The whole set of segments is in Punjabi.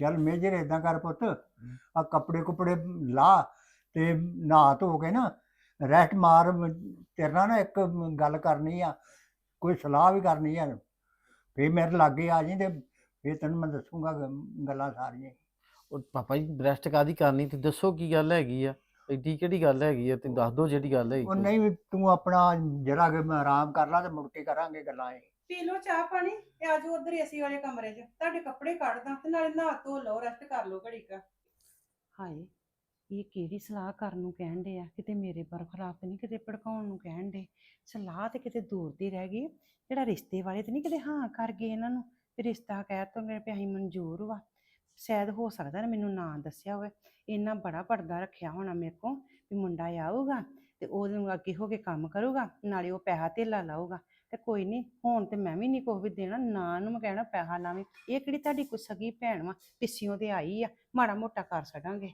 ਚੱਲ ਮੇਜਰ ਇਦਾਂ ਕਰ ਪੁੱਤ ਆ ਕੱਪੜੇ ਕੁਪੜੇ ਲਾ ਤੇ ਨਹਾ ਧੋ ਕੇ ਨਾ ਰੈਸਟ ਮਾਰ ਮ- ਤੇਰੇ ਨਾਲ ਨਾ ਇੱਕ ਗੱਲ ਕਰਨੀ ਆ ਕੋਈ ਸਲਾਹ ਵੀ ਕਰਨੀ ਆ। ਫੇਰ ਮੇਰੇ ਲਾਗੇ ਆ ਜੀ ਤੇ ਫੇਰ ਤੈਨੂੰ ਮੈਂ ਦੱਸੂਗਾ ਗੱਲਾਂ ਸਾਰੀਆਂ। ਉਹ ਪਾਪਾ ਜੀ ਰੈਸਟ ਕਾਦੀ ਕਰਨੀ? ਤੇ ਦੱਸੋ ਕੀ ਗੱਲ ਹੈਗੀ ਆ? ਐਡੀ ਕਿਹੜੀ ਗੱਲ ਹੈਗੀ ਆ? ਤੇ ਦੱਸ ਦਿਓ ਜਿਹੜੀ ਗੱਲ ਹੈਗੀ। ਉਹ ਨਹੀਂ ਤੂੰ ਆਪਣਾ ਜਰਾ ਕਿ ਆਰਾਮ ਕਰ ਲਾ ਤੇ ਮੁੜ ਕੇ ਕਰਾਂਗੇ ਗੱਲਾਂ ਇਹ। ਪੀ ਲਓ ਚਾਹ ਪਾਣੀ ਤੇ ਆਜੋ ਉਧਰ ਏਸੀ ਵਾਲੇ ਕਮਰੇ 'ਚ। ਤੁਹਾਡੇ ਕੱਪੜੇ ਕੱਢਦਾ ਤੇ ਨਾਲੇ ਨਹਾ ਧੋ ਲਓ ਰੈਸਟ ਕਰ ਲਓ ਘੜੀ ਕ। ਹਾਏ, ਇਹ ਕਿਹੜੀ ਸਲਾਹ ਕਰਨ ਨੂੰ ਕਹਿਣ ਦੇ ਆ? ਕਿਤੇ ਮੇਰੇ ਬਰਖਲਾਫ ਨਹੀਂ ਕਿਤੇ ਭੜਕਾਉਣ ਨੂੰ ਕਹਿਣ ਦੇ ਸਲਾਹ ਤੇ ਕਿਤੇ ਦੂਰ ਦੀ ਰਹਿ ਗਈ ਜਿਹੜਾ ਰਿਸ਼ਤੇ ਵਾਲੇ ਤੇ ਨਹੀਂ ਕਿਤੇ ਹਾਂ ਕਰ ਗਏ ਇਹਨਾਂ ਨੂੰ, ਵੀ ਰਿਸ਼ਤਾ ਕਹਿ ਤੋਂ ਮੇਰੇ ਪਿਆਹੀ ਮਨਜ਼ੂਰ ਵਾ। ਸ਼ਾਇਦ ਹੋ ਸਕਦਾ ਨਾ ਮੈਨੂੰ ਨਾਂ ਦੱਸਿਆ ਹੋਵੇ। ਇਹਨਾਂ ਬੜਾ ਪਰਦਾ ਰੱਖਿਆ ਹੋਣਾ ਮੇਰੇ ਕੋਲ, ਵੀ ਮੁੰਡਾ ਆਊਗਾ ਤੇ ਉਹਨੂੰ ਅੱਗੇ ਹੋ ਕੇ ਕੰਮ ਕਰੂਗਾ, ਨਾਲੇ ਉਹ ਪੈਸਾ ਧੇਲਾ ਲਾਊਗਾ। ਤੇ ਕੋਈ ਨਹੀਂ ਹੁਣ ਤੇ ਮੈਂ ਵੀ ਨਹੀਂ ਕੁਛ ਵੀ ਦੇਣਾ ਨਾ ਨੂੰ ਮੈਂ ਕਹਿਣਾ ਪੈਸਾ ਲਾਵੇਂ, ਇਹ ਕਿਹੜੀ ਤੁਹਾਡੀ ਕੋਈ ਸਗੀ ਭੈਣ ਵਾ, ਪਿੱਛਿਓਂ ਤੇ ਆਈ ਆ, ਮਾੜਾ ਮੋਟਾ ਕਰ ਛੱਡਾਂਗੇ।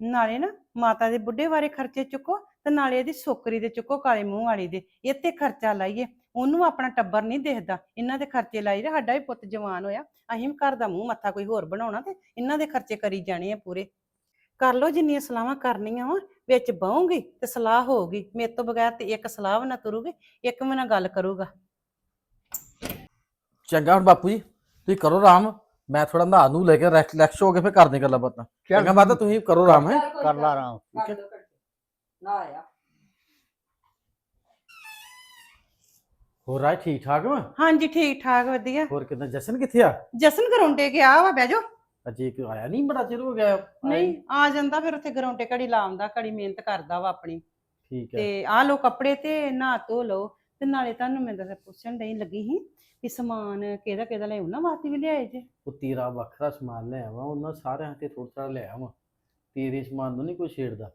ਨਾਲੇ ਨਾ ਮਾਤਾ ਦੇ ਬੁੱਢੇ ਬਾਰੇ ਖਰਚੇ ਚੁੱਕੋ ਤੇ ਨਾਲੇ ਇਹਦੀ ਸੋਕਰੀ ਦੇ ਚੁੱਕੋ ਕਾਲੇ ਮੂੰਹ ਵਾਲੀ ਦੇ, ਇਹ ਤੇ ਖਰਚਾ ਲਾਈਏ, ਉਹਨੂੰ ਆਪਣਾ ਟੱਬਰ ਨਹੀਂ ਦੇਖਦਾ, ਇਹਨਾਂ ਦੇ ਖਰਚੇ ਲਾਈ ਸਾਡਾ ਵੀ ਪੁੱਤ ਜਵਾਨ ਹੋਇਆ, ਅਸੀਂ ਵੀ ਘਰ ਦਾ ਮੂੰਹ ਮੱਥਾ ਕੋਈ ਹੋਰ ਬਣਾਉਣਾ ਤੇ ਇਹਨਾਂ ਦੇ ਖਰਚੇ ਕਰੀ ਜਾਣੇ ਆ ਪੂਰੇ। ਕਰ ਲਓ ਜਿੰਨੀਆਂ ਸਲਾਹਾਂ ਕਰਨੀਆਂ ਵਾ ਵਿੱਚ ਬਹੂੰਗੀ ਤੇ ਸਲਾਹ ਹੋਊਗੀ। ਮੇਰੇ ਤੋਂ ਬਗੈਰ ਤੇ ਇੱਕ ਸਲਾਹ ਵੀ ਨਾ ਤੁਰੂਗੀ ਇੱਕ ਵੀ ਨਾ ਗੱਲ ਕਰੂਗਾ। ਚੰਗਾ ਹੁਣ ਬਾਪੂ ਜੀ ਤੁਸੀਂ ਕਰੋ ਆਰਾਮ। ਮੈਂ ਥੋੜਾ ਨਹਾ ਨੂੰ ਲੈ ਕੇ ਰਿਲੈਕਸ ਹੋ ਕੇ ਫਿਰ ਕਰਦੇ ਗੱਲਾਂ ਬਾਤਾਂ। ਚੰਗਾ ਮਾਤਾ ਤੁਸੀਂ ਕਰੋ ਆਰਾਮ ਹੈ? ਕਰ ਲਾ ਆਰਾਮ ਠੀਕ ਹੈ। ਨਾ ਆਇਆ। ਹੋਰ ਰਾਜ ਠੀਕ ਠਾਕ ਵਾ? ਹਾਂਜੀ ਠੀਕ ਠਾਕ ਵਧੀਆ। ਹੋਰ ਕਿਦਾਂ ਜਸਨ ਕਿੱਥੇ ਆ? ਜਸਨ ਗਰਾਉਂਡੇ ਗਿਆ ਵਾ ਬਹਿ ਜਾਓ। ਅਜੇ ਇੱਕ ਆਇਆ ਨਹੀਂ ਬੜਾ ਚਿਰ ਹੋ ਗਿਆ ਆਇਆ ਨਹੀਂ ਆ ਜਾਂਦਾ ਫਿਰ ਉੱਥੇ ਗਰਾਉਂਡੇ ਘੜੀ ਲਾਉਂਦਾ ਘੜੀ ਮਿਹਨਤ ਕਰਦਾ ਵਾ ਆਪਣੀ। ਠੀਕ ਹੈ। ਤੇ ਆ ਲੋ ਕੱਪੜੇ ਤੇ ਨਹਾ ਧੋ ਲਓ ਤੇ ਨਾਲੇ ਤੁਹਾਨੂੰ ਮੈਂ ਦੱਸ ਪੁੱਛਣ ਡਈ ਲੱਗੀ ਸੀ ਕਿ ਸਮਾਨ ਕਿਹਦਾ ਕਿਹਦਾ ਲੈ ਉਹਨਾਂ ਵਾਸਤੇ ਵੀ ਲਿਆਏ ਜੇ? ਉਹ ਤੇਰਾ ਵੱਖਰਾ ਸਮਾਨ ਲੈ ਆਵਾ ਉਹਨਾਂ ਸਾਰਿਆਂ ਤੇ ਥੋੜਾ ਥੋੜਾ ਲੈ ਆਵਾ। ਤੇਰੇ ਸਮਾਨ ਨੂੰ ਨਹੀਂ ਕੋਈ ਛੇੜਦਾ।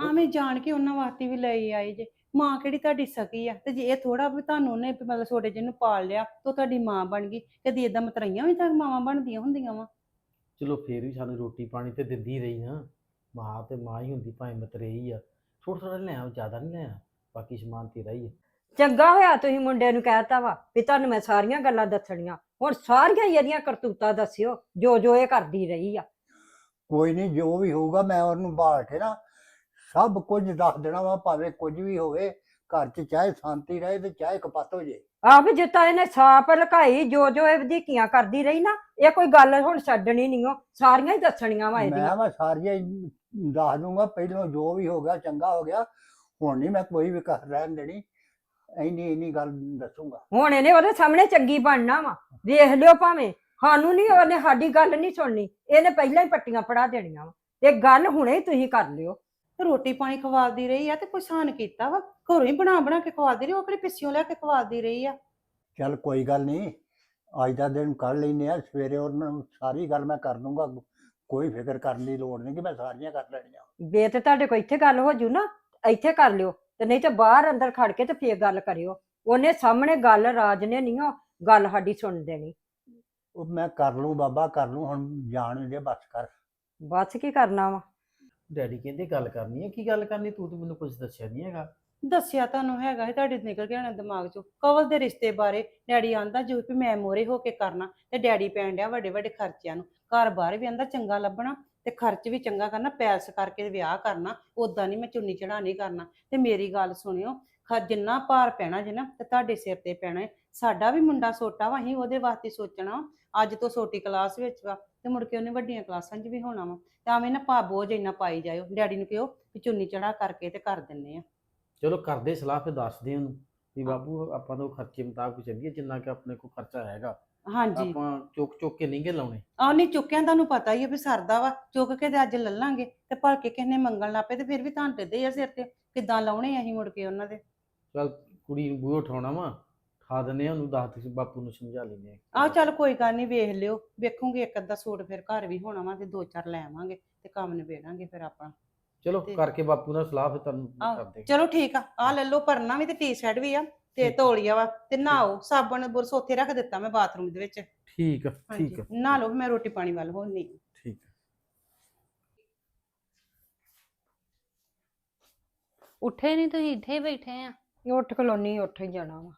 ਆਵੇਂ ਜਾਣ ਕੇ ਉਹਨਾਂ ਵਾਸਤੇ ਵੀ ਲੈ ਆਏ ਜੇ। ਮਾਂ ਕਿਹੜੀ ਤੁਹਾਡੀ ਸਕੀ ਆ? ਤੇ ਜੇ ਇਹ ਥੋੜਾ ਵੀ ਤੁਹਾਨੂੰ ਉਹਨੇ ਵੀ ਮਤਲਬ ਛੋਟੇ ਜਿਹੇ ਨੂੰ ਪਾਲ ਲਿਆ ਤਾਂ ਤੁਹਾਡੀ ਮਾਂ ਬਣ ਗਈ। ਕਦੀ ਏਦਾਂ ਮਤਰਈਆਂ ਵੀ ਤਾਂ ਮਾਵਾਂ ਬਣਦੀਆਂ ਹੁੰਦੀਆਂ ਵਾ। ਚਲੋ ਫੇਰ ਵੀ ਸਾਨੂੰ ਰੋਟੀ ਪਾਣੀ ਤੇ ਦਿੰਦੀ ਰਹੀ ਨਾ ਮਾਂ ਤੇ ਮਾਂ ਹੀ ਹੁੰਦੀ ਭਾਵੇਂ ਮਤਰੇਈ ਆ। ਥੋੜਾ ਥੋੜਾ ਲੈ ਆ ਜ਼ਿਆਦਾ ਨਹੀਂ ਲੈ ਆ। ਬਾਕੀ ਸਮਾਨ ਤੇਰਾ ਹੀ ਹੈ ਚੰਗਾ ਹੋਇਆ ਤੁਸੀਂ ਮੁੰਡੇ ਨੂੰ ਕਹਿਤਾ ਵਾ ਵੀ ਤੁਹਾਨੂੰ ਮੈਂ ਸਾਰੀਆਂ ਗੱਲਾਂ ਦੱਸਣੀਆਂ। ਹੁਣ ਸਾਰੀਆਂ ਹੀ ਇਹਦੀਆਂ ਕਰਤੂਤਾਂ ਦੱਸਿਓ ਜੋ ਜੋ ਇਹ ਕਰਦੀ ਰਹੀ ਆ। ਕੋਈ ਨਹੀਂ ਜੋ ਵੀ ਹੋਊਗਾ ਮੈਂ ਉਹਨੂੰ ਬਾਹਰ ਕੇ ਨਾ ਸਭ ਕੁਝ ਦੱਸ ਦੇਣਾ ਵਾ ਭਾਵੇਂ ਕੁਝ ਵੀ ਹੋਵੇ। ਘਰ 'ਚ ਚਾਹੇ ਸ਼ਾਂਤੀ ਰਹੇ ਤੇ ਚਾਹੇ ਕਪੱਤ ਹੋ ਜੇ। ਆਪ ਜਿੱਤਾ ਇਹਨੇ ਸਾਪ ਲਕਾਈ ਜੋ ਜੋ ਇਹ ਵਧੀਕੀਆਂ ਕਰਦੀ ਰਹੀ ਨਾ ਇਹ ਕੋਈ ਗੱਲ ਹੁਣ ਛੱਡਣੀ ਨਹੀਂ ਓ ਸਾਰੀਆਂ ਹੀ ਦੱਸਣੀਆਂ ਵਾ ਮੈਂ ਇਹਦੀਆਂ। ਮੈਂ ਸਾਰੀਆਂ ਹੀ ਦੱਸ ਦੂੰਗਾ ਪਹਿਲਾਂ ਜੋ ਵੀ ਹੋ ਗਿਆ ਚੰਗਾ ਹੋ ਗਿਆ ਹੁਣ ਨਹੀਂ ਮੈਂ ਕੋਈ ਵੀ ਕਰ ਰਹਿਣ ਦੇਣੀ ਇੰਨੀ ਇੰਨੀ ਗੱਲ ਦੱਸੂਗਾ। ਹੁਣ ਇਹਨੇ ਉਹਦੇ ਸਾਹਮਣੇ ਚੰਗੀ ਬਣਨਾ ਵਾ ਵੇਖ ਲਿਓ ਭਾਵੇਂ ਸਾਨੂੰ ਨਹੀਂ ਉਹਨੇ ਸਾਡੀ ਗੱਲ ਨਹੀਂ ਸੁਣਨੀ ਇਹਨੇ ਪਹਿਲਾਂ ਹੀ ਪੱਟੀਆਂ ਫੜਾ ਦੇਣੀਆਂ ਵਾ ਤੇ ਗੱਲ ਹੁਣੇ ਹੀ ਤੁਸੀਂ ਕਰ ਲਿਓ। ਤੇ ਰੋਟੀ ਪਾਣੀ ਖਵਾਲਦੀ ਰਹੀ ਆ ਤੇ ਕੋਈ ਸਾਨ ਕੀਤਾ ਵਾ? ਘਰੋਂ ਹੀ ਬਣਾ ਬਣਾ ਕੇ ਖਵਾਲਦੀ ਰਹੀ ਉਹ ਕਿਹੜੀ ਪਿੱਛਿਓਂ ਲੈ ਕੇ ਖਵਾਲਦੀ ਰਹੀ ਆ? ਚੱਲ ਕੋਈ ਗੱਲ ਨਹੀਂ ਅੱਜ ਦਾ ਦਿਨ ਕੱਢ ਲੈਨੇ ਆ ਸਵੇਰੇ ਉਹਨਾਂ ਨੂੰ ਸਾਰੀ ਗੱਲ ਮੈਂ ਕਰ ਦੂੰਗਾ ਕੋਈ ਫਿਕਰ ਕਰਨ ਦੀ ਲੋੜ ਨਹੀਂ ਕਿ ਮੈਂ ਸਾਰੀਆਂ ਕਰ ਲੈਣੀਆਂ। ਜੇ ਤੇ ਤੁਹਾਡੇ ਕੋਲ ਇੱਥੇ ਗੱਲ ਹੋ ਜੂ ਨਾ ਇੱਥੇ ਕਰ ਲਿਓ ਤੇ ਨਹੀਂ ਤੇ ਬਾਹਰ ਅੰਦਰ ਖੜ ਕੇ ਤੇ ਫੇਰ ਗੱਲ ਕਰਿਓ। ਉਹਨੇ ਸਾਹਮਣੇ ਗੱਲ ਰਾਜ ਨੇ ਨਹੀਂ ਉਹ ਗੱਲ ਸਾਡੀ ਸੁਣ ਦੇਣੀ। ਉਹ ਮੈਂ ਕਰ ਲੂੰ ਬਾਬਾ ਕਰ ਲੂੰ ਹੁਣ ਜਾਣ ਦੇ ਬਸ ਕਰ। ਬਸ ਕੀ ਕਰਨਾ ਵਾ? ਡੈਡੀ ਕਹਿੰਦੇ ਗੱਲ ਕਰਨੀ ਹੈ ਕੀ ਗੱਲ ਕਰਨੀ? ਤੂੰ ਤਾਂ ਮੈਨੂੰ ਕੁਝ ਦੱਸਿਆ ਨਹੀਂ ਹੈਗਾ। ਦੱਸਿਆ ਤੁਹਾਨੂੰ ਹੈਗਾ ਹੈ ਤੁਹਾਡੇ ਨਿਕਲ ਗਿਆ ਹੋਣਾ ਦਿਮਾਗ ਚੋਂ। ਕਵਲ ਦੇ ਰਿਸ਼ਤੇ ਬਾਰੇ ਡੈਡੀ ਆਂਦਾ ਜੋ ਵੀ ਮੈਂ ਮੋਰੇ ਹੋ ਕੇ ਕਰਨਾ, ਤੇ ਡੈਡੀ ਪੈਣ ਡਿਆ ਵੱਡੇ ਵੱਡੇ ਖਰਚਿਆਂ ਨੂੰ। ਘਰ ਬਾਹਰ ਵੀ ਆਂਦਾ ਚੰਗਾ ਲੱਭਣਾ, ਤੇ ਖਰਚ ਵੀ ਚੰਗਾ ਕਰਨਾ ਪੈਸ ਕਰਕੇ ਵਿਆਹ ਕਰਨਾ ਉਦਾਂ ਨਹੀਂ ਮੈਂ ਚੁੰਨੀ ਚੜਾਣੀ ਕਰਨਾ। ਤੇ ਮੇਰੀ ਗੱਲ ਸੁਣਿਓ, ਖ- ਜਿੰਨਾ ਭਾਰ ਪੈਣਾ ਜੇ ਨਾ, ਤੇ ਤੁਹਾਡੇ ਸਿਰ ਤੇ ਪੈਣਾ ਹੈ ਸਾਡਾ ਵੀ ਮੁੰਡਾ ਛੋਟਾ ਵਾ ਅਸੀਂ ਉਹਦੇ ਵਾਸਤੇ ਸੋਚਣਾ। ਅੱਜ ਤੋਂ ਛੋਟੀ ਕਲਾਸ ਵਿੱਚ ਵਾ ਤੇ ਮੁੜ ਕੇ ਉਹਨੇ ਵੱਡੀਆਂ ਕਲਾਸਾਂ 'ਚ ਵੀ ਹੋਣਾ ਵਾ। ਤਾਂ ਐਵੇਂ ਨਾ ਭਾ ਬੋਝ ਇੰਨਾ ਪਾਈ ਜਾਇਓ। ਡੈਡੀ ਨੂੰ ਕਿਹੋ ਵੀ ਚੁੰਨੀ ਚੜਾ ਕਰਕੇ ਤੇ ਕਰ ਦਿੰਨੇ ਆ। ਚਲੋ ਕਰਦੇ ਸਲਾਹ ਫਿਰ ਦੱਸਦੇ ਉਹਨੂੰ ਵੀ ਬਾਬੂ ਆਪਾਂ ਤੋਂ ਖਰਚੇ ਮੁਤਾਬਕ ਚੱਲੀਏ ਜਿੰਨਾ ਕਿ ਆਪਣੇ ਕੋਲ ਖਰਚਾ ਹੈਗਾ। ਹਾਂਜੀ। ਆਪਾਂ ਚੁੱਕ ਚੁੱਕ ਕੇ ਨਹੀਂ ਗੇ ਲਾਉਣੇ। ਆਹ ਨਹੀਂ ਚੁੱਕਿਆ ਤੁਹਾਨੂੰ ਪਤਾ ਹੀ ਹੈ ਵੀ ਸਰਦਾ ਵਾ। ਚੁੱਕ ਕੇ ਤੇ ਅੱਜ ਲੱਲਾਂਗੇ ਤੇ ਭਲਕੇ ਕਿਸੇ ਨੇ ਮੰਗਣ ਲੱਪੇ ਤੇ ਫਿਰ ਵੀ ਤਾਂ ਦੇ ਆ ਸਿਰ ਤੇ। ਕਿੱਦਾਂ ਲਾਉਣੇ ਆ ਅਸੀਂ ਮੁੜ ਕੇ ਉਹਨਾਂ ਦੇ? ਚਲ ਕੁੜੀ ਨੂੰ ਬੂਹੇ ਉਠਾਉਣਾ ਵਾ। ਦਿੰਦੇ ਆ ਉਹਨੂੰ ਦੱਸ ਦੇ ਬਾਪੂ ਨੂੰ ਸਮਝਾ ਲੈਂਦੇ ਆਹ ਚੱਲ ਕੋਈ ਗੱਲ ਨਹੀਂ ਵੇਖ ਲਿਓ ਵੇਖੂਗੇ ਇੱਕ ਅੱਧਾ ਸੂਟ ਫਿਰ ਘਰ ਵੀ ਹੋਣਾ ਵਾ ਤੇ ਦੋ ਚਾਰ ਲੈ ਆਵਾਂਗੇ ਤੇ ਕੰਮ ਨਿਬੇੜਾਂਗੇ ਫਿਰ ਆਪਾਂ। ਚਲੋ ਕਰਕੇ ਬਾਪੂ ਨਾਲ ਸਲਾਹ ਫਿਰ ਤੁਹਾਨੂੰ ਕਰਦੇ ਚਲੋ ਠੀਕ ਆ ਆਹ ਲੈ ਲਓ ਪਰਨਾ ਵੀ ਤੇ ਟੀ-ਸ਼ਰਟ ਵੀ ਆ ਤੇ। ਤੋਲੀਆ ਵਾ ਤੇ ਨਹਾਓ ਸਾਬਣ ਬੁਰਸ ਉੱਥੇ ਰੱਖ ਦਿੱਤਾ ਮੈਂ ਬਾਥਰੂਮ ਦੇ ਵਿੱਚ। ਠੀਕ ਆ ਠੀਕ ਆ। ਨਹਾ ਲਓ ਮੈਂ ਰੋਟੀ ਪਾਣੀ ਵੱਲ ਹੋਣੀ ਠੀਕ ਆ। ਉੱਠੇ ਨਹੀਂ ਤੁਸੀਂ ਇੱਥੇ ਹੀ ਬੈਠੇ ਆ। ਉੱਠ ਕਲੋਨੀ ਉੱਠ ਹੀ ਜਾਣਾ ਵਾ।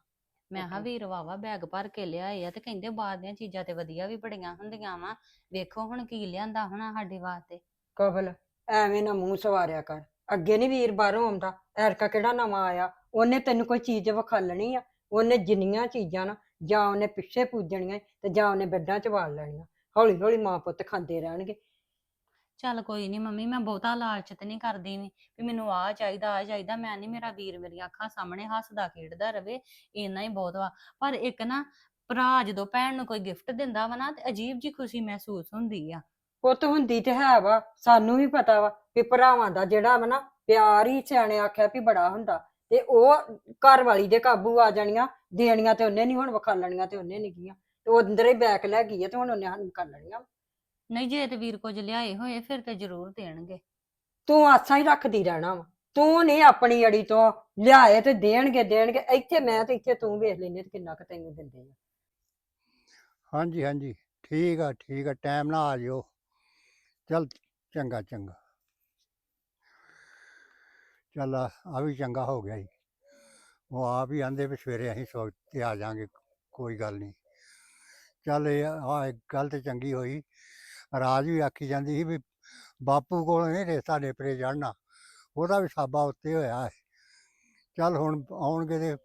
ਮੈਂ ਕਿਹਾ ਵੀਰ ਵਾਵਾ ਬੈਗ ਭਰ ਕੇ ਲਿਆਏ ਆ ਤੇ ਕਹਿੰਦੇ ਬਾਹਰ ਦੀਆਂ ਚੀਜ਼ਾਂ ਤੇ ਵਧੀਆ ਵੀ ਬੜੀਆਂ ਹੁੰਦੀਆਂ ਵਾ। ਵੇਖੋ ਹੁਣ ਕੀ ਲਿਆਂਦਾ ਹੋਣਾ ਸਾਡੇ ਵਾਸਤੇ। ਕਬਲ ਐਵੇਂ ਨਾ ਮੂੰਹ ਸਵਾਰਿਆ ਕਰ। ਅੱਗੇ ਨਹੀਂ ਵੀਰ ਬਾਹਰੋਂ ਆਉਂਦਾ। ਐਰਕਾ ਕਿਹੜਾ ਨਵਾਂ ਆਇਆ? ਉਹਨੇ ਤੈਨੂੰ ਕੋਈ ਚੀਜ਼ ਵਿਖਾਲਣੀ ਆ? ਉਹਨੇ ਜਿੰਨੀਆਂ ਚੀਜ਼ਾਂ ਨਾ ਜਾਂ ਉਹਨੇ ਪਿੱਛੇ ਪੂਜਣੀਆਂ ਤੇ ਜਾਂ ਉਹਨੇ ਬੈੱਡਾਂ 'ਚ ਵਾਲ ਲੈਣੀਆਂ। ਹੌਲੀ ਹੌਲੀ ਮਾਂ ਪੁੱਤ ਖਾਂਦੇ ਰਹਿਣਗੇ। ਚੱਲ ਕੋਈ ਨਹੀਂ ਮੰਮੀ, ਮੈਂ ਬਹੁਤਾ ਲਾਲਚ ਤੇ ਨਹੀਂ ਕਰਦੀ ਵੀ ਵੀ ਮੈਨੂੰ ਆ ਚਾਹੀਦਾ ਆ ਚਾਹੀਦਾ, ਮੈਂ ਨਹੀਂ ਮੇਰਾ ਵੀਰ ਮੇਰੀਆਂ ਅੱਖਾਂ ਸਾਹਮਣੇ ਹੱਸਦਾ, ਖੇਡਦਾ ਰਵੇ, ਇੰਨਾ ਹੀ ਬਹੁਤ ਵਾ। ਪਰ ਇੱਕ ਨਾ ਭਰਾ ਜਦੋਂ ਭੈਣ ਨੂੰ ਕੋਈ ਗਿਫਟ ਦਿੰਦਾ ਵਾ ਨਾ, ਤੇ ਅਜੀਬ ਜੀ ਖੁਸ਼ੀ ਮਹਿਸੂਸ ਹੁੰਦੀ ਆ। ਪੁੱਤ ਹੁੰਦੀ ਤੇ ਹੈ ਵਾ, ਸਾਨੂੰ ਵੀ ਪਤਾ ਵਾ ਵੀ ਭਰਾਵਾਂ ਦਾ ਜਿਹੜਾ ਵਾ ਨਾ ਪਿਆਰ ਹੀ ਸਿਆਣੇ ਆਖਿਆ ਵੀ ਬੜਾ ਹੁੰਦਾ, ਤੇ ਉਹ ਘਰ ਵਾਲੀ ਦੇ ਕਾਬੂ ਆ ਜਾਣੀਆਂ, ਦੇਣੀਆਂ ਤੇ ਉਹਨੇ ਨਹੀਂ ਹੁਣ ਵਿਖਾਲਣੀਆਂ ਤੇ ਉਹਨੇ ਨਹੀਂ ਗੀਆਂ, ਤੇ ਉਹ ਅੰਦਰ ਹੀ ਬੈਕ ਲੈ ਗਈ ਆ ਤੇ ਹੁਣ ਉਹਨੇ ਸਾਨੂੰ ਵਿਖਾਲਣੀਆਂ ਨਹੀਂ ਜੇ ਤੇ ਵੀਰ ਕੁਝ ਲਿਆਏ ਹੋਏ ਫਿਰ ਤੇ ਜ਼ਰੂਰ ਦੇਣਗੇ। ਤੂੰ ਆਸਾਂ ਹੀ ਰੱਖਦੀ ਰਹਿਣਾ ਵਾ। ਤੂੰ ਨਹੀਂ ਆਪਣੀ ਅੜੀ ਤੋਂ ਲਿਆਏ ਤੇ ਦੇਣਗੇ ਦੇਣਗੇ। ਇੱਥੇ ਮੈਂ ਤੇ ਇੱਥੇ ਤੂੰ ਵੇਖ ਲੈਨੇ ਤੇ ਕਿੰਨਾ ਕੁ ਤੈਨੂੰ ਦਿੰਦੇ ਆ। ਹਾਂਜੀ ਹਾਂਜੀ। ਠੀਕ ਆ ਠੀਕ ਆ। ਟਾਈਮ ਨਾਲ ਆ ਜਿਓ। ਚਲ ਚੰਗਾ ਚੰਗਾ। ਚੱਲ ਆ ਆ ਵੀ ਚੰਗਾ ਹੋ ਗਿਆ ਜੀ। ਉਹ ਆਪ ਹੀ ਆਂਦੇ ਵੀ ਸਵੇਰੇ ਅਸੀਂ ਸਵਖਤ ਤੇ ਆ ਜਾਾਂਗੇ ਕੋਈ ਗੱਲ ਨਹੀਂ। ਚੱਲ ਇਹ ਆ ਇੱਕ ਗੱਲ ਤੇ ਚੰਗੀ ਹੋਈ। ਰਾਜ ਵੀ ਆਖੀ ਜਾਂਦੀ ਸੀ ਵੀ ਬਾਪੂ ਕੋਲ ਨਹੀਂ ਰੇਤਾ ਨੇਪਰੇ ਚੜਨਾ ਉਹਦਾ ਵੀ ਸਾਬਾ ਉੱਤੇ ਹੋਇਆ ਹੈ। ਚੱਲ ਹੁਣ ਆਉਣਗੇ ਤੇ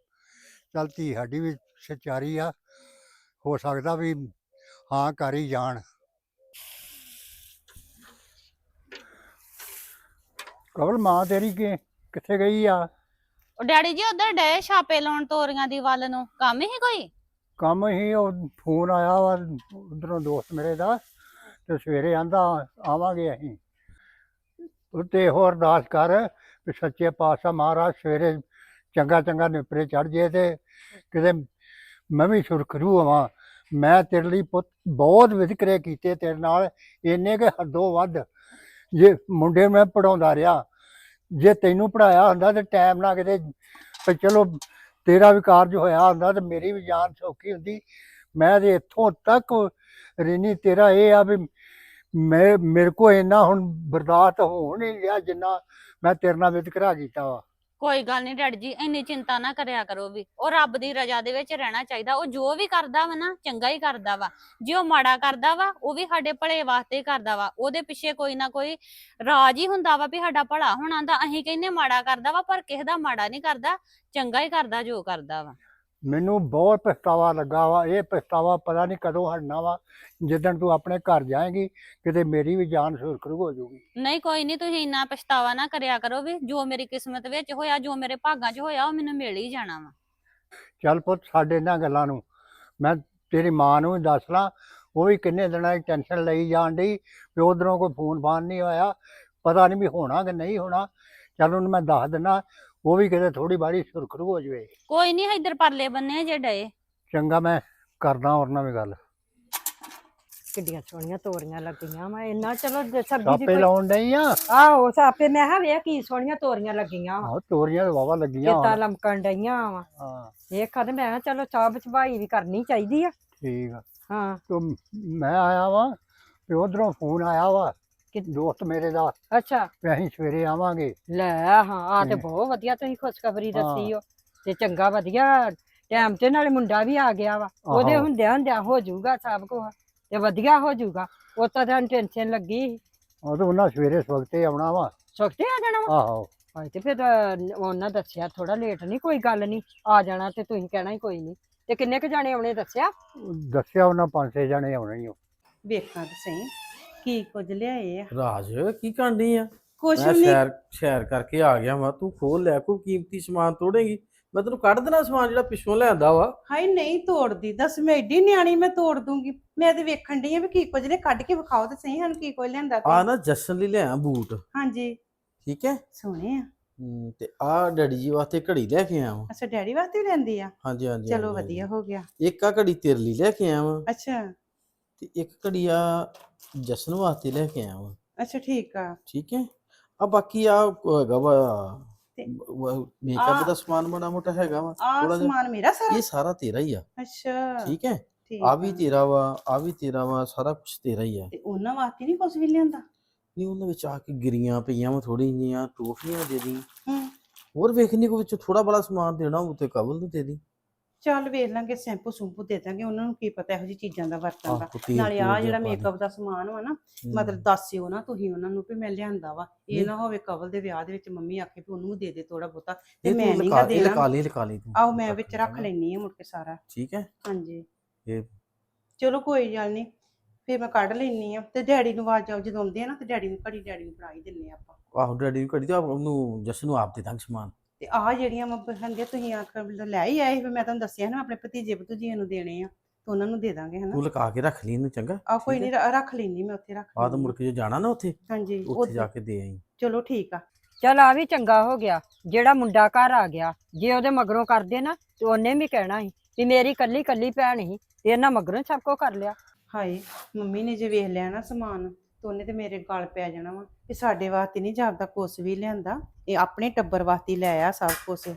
ਚੱਲ ਧੀ ਸਾਡੀ ਵੀ ਸਚਾਰੀ ਆ। ਹੋ ਸਕਦਾ ਵੀ ਹਾਂ ਕਰ ਹੀ ਜਾਣ। ਕਵਲ ਮਾਂ ਤੇਰੀ ਕਿ ਕਿੱਥੇ ਗਈ ਆ? ਉਹ ਡੈਡੀ ਜੀ ਉਧਰ ਡੇ ਛਾਪੇ ਲਾਉਣ ਤੋਰੀਆਂ ਦੀ ਵੱਲ ਨੂੰ। ਕੰਮ ਹੀ ਕੋਈ? ਕੰਮ ਹੀ ਉਹ ਫੋਨ ਆਇਆ ਵਾ ਉਧਰੋਂ ਦੋਸਤ ਮੇਰੇ ਦਾ। ਤੇ ਸਵੇਰੇ ਆਂਦਾ, ਆਵਾਂਗੇ ਅਸੀਂ। ਉੱਤੇ ਹੋਰ ਅਰਦਾਸ ਕਰ ਵੀ ਸੱਚੇ ਪਾਤਸ਼ਾਹ ਮਹਾਰਾਜ ਸਵੇਰੇ ਚੰਗਾ ਚੰਗਾ ਨਿਪਰੇ ਚੜ ਜੇ ਤੇ ਕਿਤੇ ਮੈਂ ਵੀ ਸੁਰਖਰੂ ਹੋਵਾਂ। ਮੈਂ ਤੇਰੇ ਲਈ ਪੁੱਤ ਬਹੁਤ ਵਿਤਕਰੇ ਕੀਤੇ ਤੇਰੇ ਨਾਲ, ਇੰਨੇ ਕਿ ਹੱਦੋਂ ਵੱਧ। ਜੇ ਮੁੰਡੇ ਮੈਂ ਪੜਾਉਂਦਾ ਰਿਹਾ, ਜੇ ਤੈਨੂੰ ਪੜਾਇਆ ਹੁੰਦਾ ਤੇ ਟਾਈਮ ਨਾ ਕਿਤੇ ਵੀ ਚਲੋ ਤੇਰਾ ਵੀ ਕਾਰਜ ਹੋਇਆ ਹੁੰਦਾ ਤੇ ਮੇਰੀ ਵੀ ਜਾਨ ਸੌਖੀ ਹੁੰਦੀ। ਮੈਂ ਤੇ ਇੱਥੋਂ ਤੱਕ ਰਿਨੀ, ਤੇਰਾ ਇਹ ਆ ਵੀ ਮੈਂ, ਮੇਰੇ ਕੋ ਇੰਨਾ ਹੁਣ ਬਰਦਾਸ਼ਤ ਹੋ ਨਹੀਂ ਰਿਹਾ ਜਿੰਨਾ ਮੈਂ ਤੇਰੇ ਨਾਲ ਵਿਤਕਰਾ ਕੀਤਾ ਵਾ। ਕੋਈ ਗੱਲ ਨਹੀਂ ਡੈਡੀ ਜੀ, ਇੰਨੀ ਚਿੰਤਾ ਨਾ ਕਰਿਆ ਕਰੋ ਵੀ। ਉਹ ਰੱਬ ਦੀ ਰਜ਼ਾ ਦੇ ਵਿੱਚ ਰਹਿਣਾ ਚਾਹੀਦਾ, ਉਹ ਜੋ ਵੀ ਕਰਦਾ ਵਾ ਨਾ, ਚੰਗਾ ਹੀ ਕਰਦਾ ਵਾ। ਜੇ ਉਹ ਮਾੜਾ ਕਰਦਾ ਵਾ, ਉਹ ਵੀ ਸਾਡੇ ਭਲੇ ਵਾਸਤੇ ਹੀ ਕਰਦਾ ਵਾ। ਉਹਦੇ ਪਿੱਛੇ ਕੋਈ ਨਾ ਕੋਈ ਰਾਜ ਹੀ ਹੁੰਦਾ ਵਾ ਵੀ ਸਾਡਾ ਭਲਾ ਹੋਣਾ ਦਾ ਅਸੀਂ ਕਹਿੰਨੇ ਮਾੜਾ ਕਰਦਾ ਵਾ, ਪਰ ਕਿਸੇ ਦਾ ਮਾੜਾ ਨਹੀਂ ਕਰਦਾ, ਚੰਗਾ ਹੀ ਕਰਦਾ ਜੋ ਕਰਦਾ ਵਾ। ਮੈਨੂੰ ਬਹੁਤ ਪਛਤਾਵਾ ਲੱਗਾ ਵਾ ਇਹ ਪਛਤਾਵਾ ਪਤਾ ਨਹੀਂ ਕਦੋਂ ਹਟਣਾ ਵਾ ਜਿੱਦਣ ਤੂੰ ਆਪਣੇ ਘਰ ਜਾਏਂਗੀ ਕਿਤੇ ਮੇਰੀ ਵੀ ਜਾਨ ਸੁਰਖਰੂ ਹੋ ਜਾਊਗੀ। ਨਹੀਂ ਕੋਈ ਨਹੀਂ ਤੁਸੀਂ ਇੰਨਾ ਪਛਤਾਵਾ ਨਾ ਕਰਿਆ ਕਰੋ ਵੀ ਜੋ ਮੇਰੀ ਕਿਸਮਤ ਵਿੱਚ ਹੋਇਆ ਜੋ ਮੇਰੇ ਭਾਗਾਂ 'ਚ ਹੋਇਆ ਉਹ ਮੈਨੂੰ ਮਿਲ ਹੀ ਜਾਣਾ ਵਾ। ਚੱਲ ਪੁੱਤ ਸਾਡੇ ਇਹਨਾਂ ਗੱਲਾਂ ਨੂੰ ਮੈਂ ਤੇਰੀ ਮਾਂ ਨੂੰ ਵੀ ਦੱਸ ਲਾਂ ਉਹ ਵੀ ਕਿੰਨੇ ਦਿਨਾਂ ਦੀ ਟੈਨਸ਼ਨ ਲਈ ਜਾਣ ਡਈ ਵੀ ਉਧਰੋਂ ਕੋਈ ਫੋਨ ਫਾਨ ਨਹੀਂ ਆਇਆ ਪਤਾ ਨਹੀਂ ਵੀ ਹੋਣਾ ਕਿ ਨਹੀਂ ਹੋਣਾ ਚੱਲ ਉਹਨੂੰ ਮੈਂ ਦੱਸ ਦਿੰਦਾ ਉਹ ਵੀ ਕਿਤੇ ਥੋੜੀ ਬਾੜੀ ਸੁਰਖਰੂ ਹੋ ਜਾਵੇ। ਕੋਈ ਨਹੀਂ ਇੱਧਰ ਪਰਲੇ ਬੰਨੇ ਜੇ ਡਏ। ਚੰਗਾ ਮੈਂ ਕਰਦਾ ਹੋਰ ਨਾਲ ਵੀ ਗੱਲ। ਕਿੱਡੀਆਂ ਸੋਹਣੀਆਂ ਤੋਰੀਆਂ ਲੱਗੀਆਂ ਵਾ ਇੰਨਾ ਚਲੋ ਜੇ ਸਬਜ਼ੀ ਦੀ ਸਾਪੇ ਕੋਈ ਲਾਉਣ ਡਈ ਆ? ਆਹੋ ਸਾਪੇ ਮੈਂ ਕਿਹਾ ਵੇਖ ਕੀ ਸੋਹਣੀਆਂ ਤੋਰੀਆਂ ਲੱਗੀਆਂ ਵਾ। ਆਹੋ ਤੋਰੀਆਂ ਤਾਂ ਵਾਵਾ ਲੱਗੀਆਂ ਕਿਤਾ ਹੁਣ। ਲਮਕਣ ਡਈਆਂ ਵਾ। ਹਾਂ। ਇਹ ਕਦ ਮੈਂ ਕਿਹਾ ਚਲੋ ਚਾਹ ਬਚਵਾਈ ਵੀ ਕਰਨੀ ਚਾਹੀਦੀ ਆ। ਠੀਕ ਆ। ਹਾਂ। ਤੋ ਮੈਂ ਆਇਆ ਵਾਂ ਤੇ ਉਧਰੋਂ ਫੋਨ ਆਇਆ ਵਾ। ਕਿ- ਦੋਸਤ ਮੇਰੇ ਦਾ ਅੱਛਾ। ਵੀ ਅਸੀਂ ਸਵੇਰੇ ਆਵਾਂਗੇ। ਲੈ ਹਾਂ ਆ ਤੇ ਹਮ। ਬਹੁਤ ਵਧੀਆ ਤੁਸੀਂ ਖੁਸ਼ਖਬਰੀ ਦੱਸੀ ਹਾਂ। ਓ। ਤੇ ਚੰਗਾ ਵਧੀਆ। ਟਾਈਮ ਤੇ ਨਾਲੇ ਮੁੰਡਾ ਵੀ ਆ ਗਿਆ ਵਾ। ਉਹਦੇ ਆਹੋ। ਹੁੰਦਿਆਂ ਹੁੰਦਿਆਂ ਹੋ ਜਾਊਗਾ ਸਭ ਕੁਝ ਤੇ ਵਧੀਆ ਹੋ ਜਾਊਗਾ। ਉਹ ਤਾਂ ਤੁਹਾਨੂੰ ਟੈਨਸ਼ਨ ਲੱਗੀ ਸੀ। ਉਹ ਤਾਂ ਉਹਨਾਂ ਸਵੇਰੇ ਸਵਖਤੇ ਆਉਣਾ ਵਾ। ਸੁਖਤੇ ਆ ਜਾਣਾ ਵਾ? ਆਹੋ। ਹਾਏ ਤੇ ਫਿਰ ਅਹ, ਉਹਨਾਂ ਦੱਸਿਆ ਥੋੜਾ ਲੇਟ ਨਹੀਂ ਕੋਈ ਗੱਲ ਨਹੀਂ ਆ ਜਾਣਾ ਤੇ ਤੁਸੀਂ ਕਹਿਣਾ ਹੀ ਕੋਈ ਨਹੀਂ ਤੇ ਕਿੰਨੇ ਕੁ ਜਾਣੇ ਆਉਣੇ ਦੱਸਿਆ? ਦੱਸਿਆ ਉਹਨਾਂ ਪੰਜ ਛੇ ਜਣੇ ਆਉਣੇ ਹੀ ਓ। ਵੇਖਾਂ ਤੇ ਸਹੀ। ਕੀ ਕੁਝ ਲਿਆਏ ਆ? ਰਾਜ ਕੀ ਕਰਨੀ ਆ? ਕੁਛ ਮੈਂ ਨਹੀਂ। ਸ਼ਹਿਰ ਸ਼ਹਿਰ ਕਰਕੇ ਆ ਗਿਆ ਵਾ ਤੂੰ ਖੋਲ ਲੈ ਕੋਈ ਕੀਮਤੀ ਸਮਾਨ ਤੋੜੇਗੀ? ਮੈਂ ਤੈਨੂੰ ਕੱਢ ਦੇਣਾ ਸਮਾਨ ਜਿਹੜਾ ਪਿੱਛੋਂ ਲਿਆਂਦਾ ਵਾ। ਹਾਏ ਨਹੀਂ ਤੋੜਦੀ। ਦੱਸ ਮੈਂ ਏਡੀ ਨਿਆਣੀ ਮੈਂ ਤੋੜ ਦੂੰਗੀ। ਮੈਂ ਤੇ ਵੇਖਣ ਡਈ ਆ ਵੀ ਕੀ ਕੁਝ ਨੇ ਕੱਢ ਕੇ ਵਿਖਾਓ ਤੇ ਸਹੀ ਸਾਨੂੰ ਕੀ ਕੁਝ ਲਿਆਂਦਾ ਆ ਤੇ ਨਾ ਜਸ਼ਨ ਲਈ ਲਿਆ ਬੂਟ। ਹਾਂਜੀ। ਠੀਕ ਹੈ? ਸੋਹਣੇ ਆ। ਹਮ, ਤੇ ਆ ਡੈਡੀ ਜੀ ਵਾਸਤੇ ਘੜੀ ਲੈ ਕੇ ਆਇਆ ਵਾਂ। ਅੱਛਾ ਡੈਡੀ ਵਾਸਤੇ ਵੀ ਲੈਂਦੀ ਆ? ਹਾਂਜੀ ਹਾਂਜੀ ਚਲੋ ਹਾਂਜੀ, ਵਧੀਆ ਹੋ ਗਿਆ। ਇੱਕ ਆ ਘੜੀ ਤੇਰੇ ਲਈ ਲੈ ਕੇ ਆਇਆ ਵਾਂ। ਅੱਛਾ। ਤੇ ਇੱਕ ਘੜੀ ਆ ਜਸ਼ਨ ਵਾਸਤੇ ਲੈ ਕੇ ਆਇਆ ਵਾਂ। ਅੱਛਾ ਠੀਕ ਆ। ਠੀਕ ਹੈ? ਆ ਬਾਕੀ ਆ ਹੈਗਾ ਵਾ ਤੇ ਮੇਕਅਪ ਦਾ ਸਮਾਨ ਬੜਾ ਮੋਟਾ ਹੈਗਾ ਵਾ। ਆ ਸਮਾਨ ਮੇਰਾ ਸਾਰਾ? ਇਹ ਸਾਰਾ ਤੇਰਾ ਹੀ ਆ। ਅੱਛਾ। ਠੀਕ ਹੈ? ਆ ਵੀ ਤੇਰਾ ਵਾ ਆ ਵੀ ਤੇਰਾ ਵਾ ਸਾਰਾ ਕੁਝ ਤੇਰਾ ਹੀ ਆ। ਤੇ ਉਹਨਾਂ ਵਾਸਤੇ ਨਹੀਂ ਕੁਝ ਵੀ ਲਿਆਂਦਾ? ਨਹੀਂ ਉਹਨਾਂ ਵਿੱਚ ਆ ਕੇ ਗਿਰੀਆਂ ਪਈਆਂ ਵਾ ਥੋੜੀ ਜਿਹੀਆਂ ਟੋਫੀਆਂ ਦੇ ਦੀ। ਹੂੰ। ਹੋਰ ਵੇਖਣੀ ਕੋ ਵਿੱਚ ਥੋੜਾ ਬੜਾ ਸਮਾਨ ਦੇਣਾ ਉਹ ਤੇ ਕਬਲ ਨੂੰ ਦੇ ਦੀ। ਚੱਲ ਵੇਖ ਲਾਂਗੇ ਸੈਂਪੂ ਸੂੰਪੂ ਦੇ ਦਾਂਗੇ ਉਹਨਾਂ ਨੂੰ ਕੀ ਪਤਾ ਇਹੋ ਜਿਹੀ ਚੀਜ਼ਾਂ ਦਾ ਵਰਤਣ ਦਾ ਆਹੋ, ਨਾਲੇ ਆ ਜਿਹਾ ਜਿਹੜਾ। ਮੇਕਅਪ ਦਾ ਸਮਾਨ ਵਾ ਨਾ। ਮਤਲਬ ਦੱਸਿਓ ਨਾ ਤੁਸੀਂ ਉਹਨਾਂ ਨੂੰ ਵੀ ਮੈਂ ਲਿਆਂਦਾ ਵਾ ਇਹ। ਨਾ ਹੋਵੇ ਕਵਲ ਦੇ ਵਿਆਹ ਦੇ ਵਿੱਚ ਮੰਮੀ ਆਖੇ ਵੀ ਉਹਨੂੰ ਦੇ ਦੇ ਥੋੜਾ ਬਹੁਤਾ ਤੇ ਇਹ ਮੈਂ ਤੂੰ ਨਹੀਂ ਲਗਾ ਗਾ ਇਹ ਲਗਾ ਦੇਣਾ ਲਈ ਲਗਾ ਲਈ ਤੂੰ ਆਓ ਮੈਂ ਵਿੱਚ ਰੱਖ। ਲੈਣੀ ਆ ਮੁੜ ਕੇ ਸਾਰਾ ਠੀਕ ਹੈ ਹਾਂਜੀ ਇਹ- ਚਲੋ ਕੋਈ ਗੱਲ ਨਹੀਂ ਫਿਰ ਮੈਂ ਕੱਢ ਲੈਣੀ ਆ ਤੇ ਡੈਡੀ ਨੂੰ ਆਵਾਜ਼ ਆਓ ਜਦੋਂ ਆਉਂਦੇ ਆ ਨਾ ਤੇ ਡੈਡੀ ਨੂੰ ਘੜੀ ਡੈਡੀ ਨੂੰ ਫੜਾ ਹੀ ਦਿੰਨੇ ਆ ਆਪਾਂ ਆਹੋ ਡੈਡੀ ਨੂੰ ਘੜੀ ਤੇ ਉਹਨੂੰ ਜਸ ਨੂੰ ਆਪ ਦੇ ਦਾਂਗੇ ਸਮਾਨ ਤੇ ਆਹ ਜਿਹੜੀਆਂ ਮੈਂ ਕਹਿੰਦੇ ਤੁਸੀਂ ਆਖ ਲੈ ਹੀ ਆਏ ਫਿਰ ਮੈਂ ਤੁਹਾਨੂੰ ਦੱਸਿਆ ਨਾ ਆਪਣੇ ਭਤੀਜੇ ਭਤੂਜੀਆਂ ਨੂੰ ਦੇਣੇ ਆ ਤੇ ਉਹਨਾਂ ਨੂੰ ਦੇ ਦਾਂਗੇ ਹਨਾ? ਤੂੰ ਲਗਾ ਕੇ ਰੱਖ ਲਈ ਇਹਨੂੰ ਚੰਗਾ ਆ ਕੋਈ ਨਹੀਂ ਰੱਖ ਲੈਣੀ ਮੈਂ ਉੱਥੇ ਰੱਖ ਆ ਤਾਂ ਲੈਨੀ ਮੁੜ ਕੇ ਜੇ ਜਾਣਾ ਨਾ ਉੱਥੇ ਹਾਂਜੀ ਉੱਥੇ ਉੱਥੇ- ਜਾ ਕੇ ਦੇ ਆਈ। ਚਲੋ ਠੀਕ ਆ। ਚਲ ਆ ਵੀ ਚੰਗਾ ਹੋ ਗਿਆ ਜਿਹੜਾ ਮੁੰਡਾ ਘਰ ਆ ਗਿਆ ਜੇ ਉਹਦੇ ਮਗਰੋਂ ਕਰਦੇ ਨਾ ਤੇ ਉਹਨੇ ਵੀ ਕਹਿਣਾ ਸੀ ਵੀ ਮੇਰੀ ਕੱਲੀ ਕੱਲੀ ਭੈਣ ਸੀ ਤੇ ਇਹਨਾਂ ਮਗਰੋਂ ਸਭ ਕੁਝ ਕਰ ਲਿਆ। ਹਾਏ ਮੰਮੀ ਨੇ ਜੇ ਵੇਖ ਲਿਆ ਨਾ ਸਮਾਨ। ਤੇ ਉਹਨੇ ਤੇ ਮੇਰੇ ਗਲ ਪੈ ਜਾਣਾ ਵਾ ਕਿ ਸਾਡੇ ਵਾਸਤੇ ਨਹੀਂ ਜਾਪਦਾ ਕੁਛ ਵੀ ਲਿਆਂਦਾ। ਇਹ ਆਪਣੇ ਟੱਬਰ ਵਾਸਤੇ ਲੈ ਆ ਸਭ ਕੁਛ।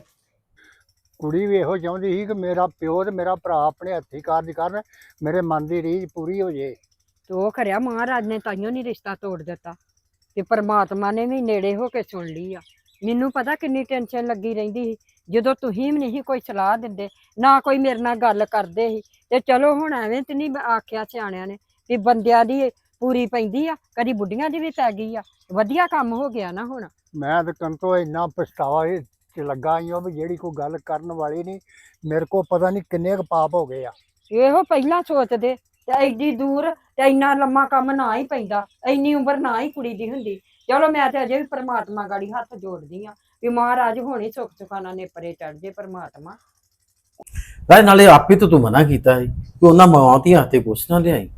ਕੁੜੀ ਵੀ ਇਹੋ ਚਾਹੁੰਦੀ ਸੀ ਕਿ ਮੇਰਾ ਪਿਓ ਤੇ ਮੇਰਾ ਭਰਾ ਆਪਣੇ ਹੱਥੀਂ ਕਾਰਜ ਕਰਨ ਮੇਰੇ ਮਨ ਦੀ ਰੀਝ ਪੂਰੀ ਹੋ ਜੇ। ਤੇ ਉਹ ਖਰਿਆ ਮਹਾਰਾਜ ਨੇ ਤਾਈਓ ਨਹੀਂ ਰਿਸ਼ਤਾ ਤੋੜ ਦਿੱਤਾ। ਤੇ ਪਰਮਾਤਮਾ ਨੇ ਵੀ ਨੇੜੇ ਹੋ ਕੇ ਸੁਣ ਲਈ ਆ। ਮੈਨੂੰ ਪਤਾ ਕਿੰਨੀ ਟੈਨਸ਼ਨ ਲੱਗੀ ਰਹਿੰਦੀ ਸੀ। ਜਦੋਂ ਤੁਸੀਂ ਵੀ ਨਹੀਂ ਕੋਈ ਸਲਾਹ ਦਿੰਦੇ ਨਾ ਕੋਈ ਮੇਰੇ ਨਾਲ ਗੱਲ ਕਰਦੇ ਸੀ। ਤੇ ਚਲੋ ਹੁਣ ਐਵੇਂ ਤੇ ਨਹੀਂ ਆਖਿਆ ਸਿਆਣਿਆਂ ਨੇ ਵੀ ਬੰਦਿਆਂ ਦੀ ਪੂਰੀ ਪੈਂਦੀ ਆ ਕਦੀ ਬੁੱਢੀਆਂ ਦੀ ਵੀ ਪੈ ਗਈ ਆ। ਵਧੀਆ ਕੰਮ ਹੋ ਗਿਆ ਨਾ ਹੁਣ। ਮੈਂ ਤਾਂ ਕੰਤੋਂ ਇੰਨਾ ਪਛਤਾਵਾ ਇਹ ਚ ਲੱਗਾ ਹੀ ਵੀ ਜਿਹੜੀ ਕੋਈ ਗੱਲ ਕਰਨ ਵਾਲੀ ਨਹੀਂ ਮੇਰੇ ਕੋ ਪਤਾ ਨਹੀਂ ਕਿੰਨੇ ਕੁ ਪਾਪ ਹੋ ਗਏ ਆ। ਇਹੋ ਪਹਿਲਾਂ ਸੋਚਦੇ ਤੇ ਐਡੀ ਦੂਰ ਤੇ ਇੰਨਾ ਲੰਮਾ ਕੰਮ ਨਾ ਹੀ ਪੈਂਦਾ ਇੰਨੀ ਉਮਰ ਨਾ ਹੀ ਕੁੜੀ ਦੀ ਹੁੰਦੀ। ਚਲੋ ਮੈਂ ਤੇ ਅਜੇ ਵੀ ਪ੍ਰਮਾਤਮਾ ਗਾੜੀ ਹੱਥ ਜੋੜਦੀ ਆ ਵੀ ਮਹਾਰਾਜ ਹੋਣੀ ਸੁੱਖ ਸੁਖਾਨਾ ਨੇ ਪਰੇ ਚੜ ਜੇ ਪ੍ਰਮਾਤਮਾ। ਨਾਲੇ ਆਪੇ ਤਾਂ ਤੂੰ ਮਨਾ ਕੀਤਾ ਸੀ ਕਿ ਉਹਨਾਂ ਮਾਵਾਂ ਧੀਆਂ ਤੇ ਕੁਛ ਨਾ ਲਿਆਈ।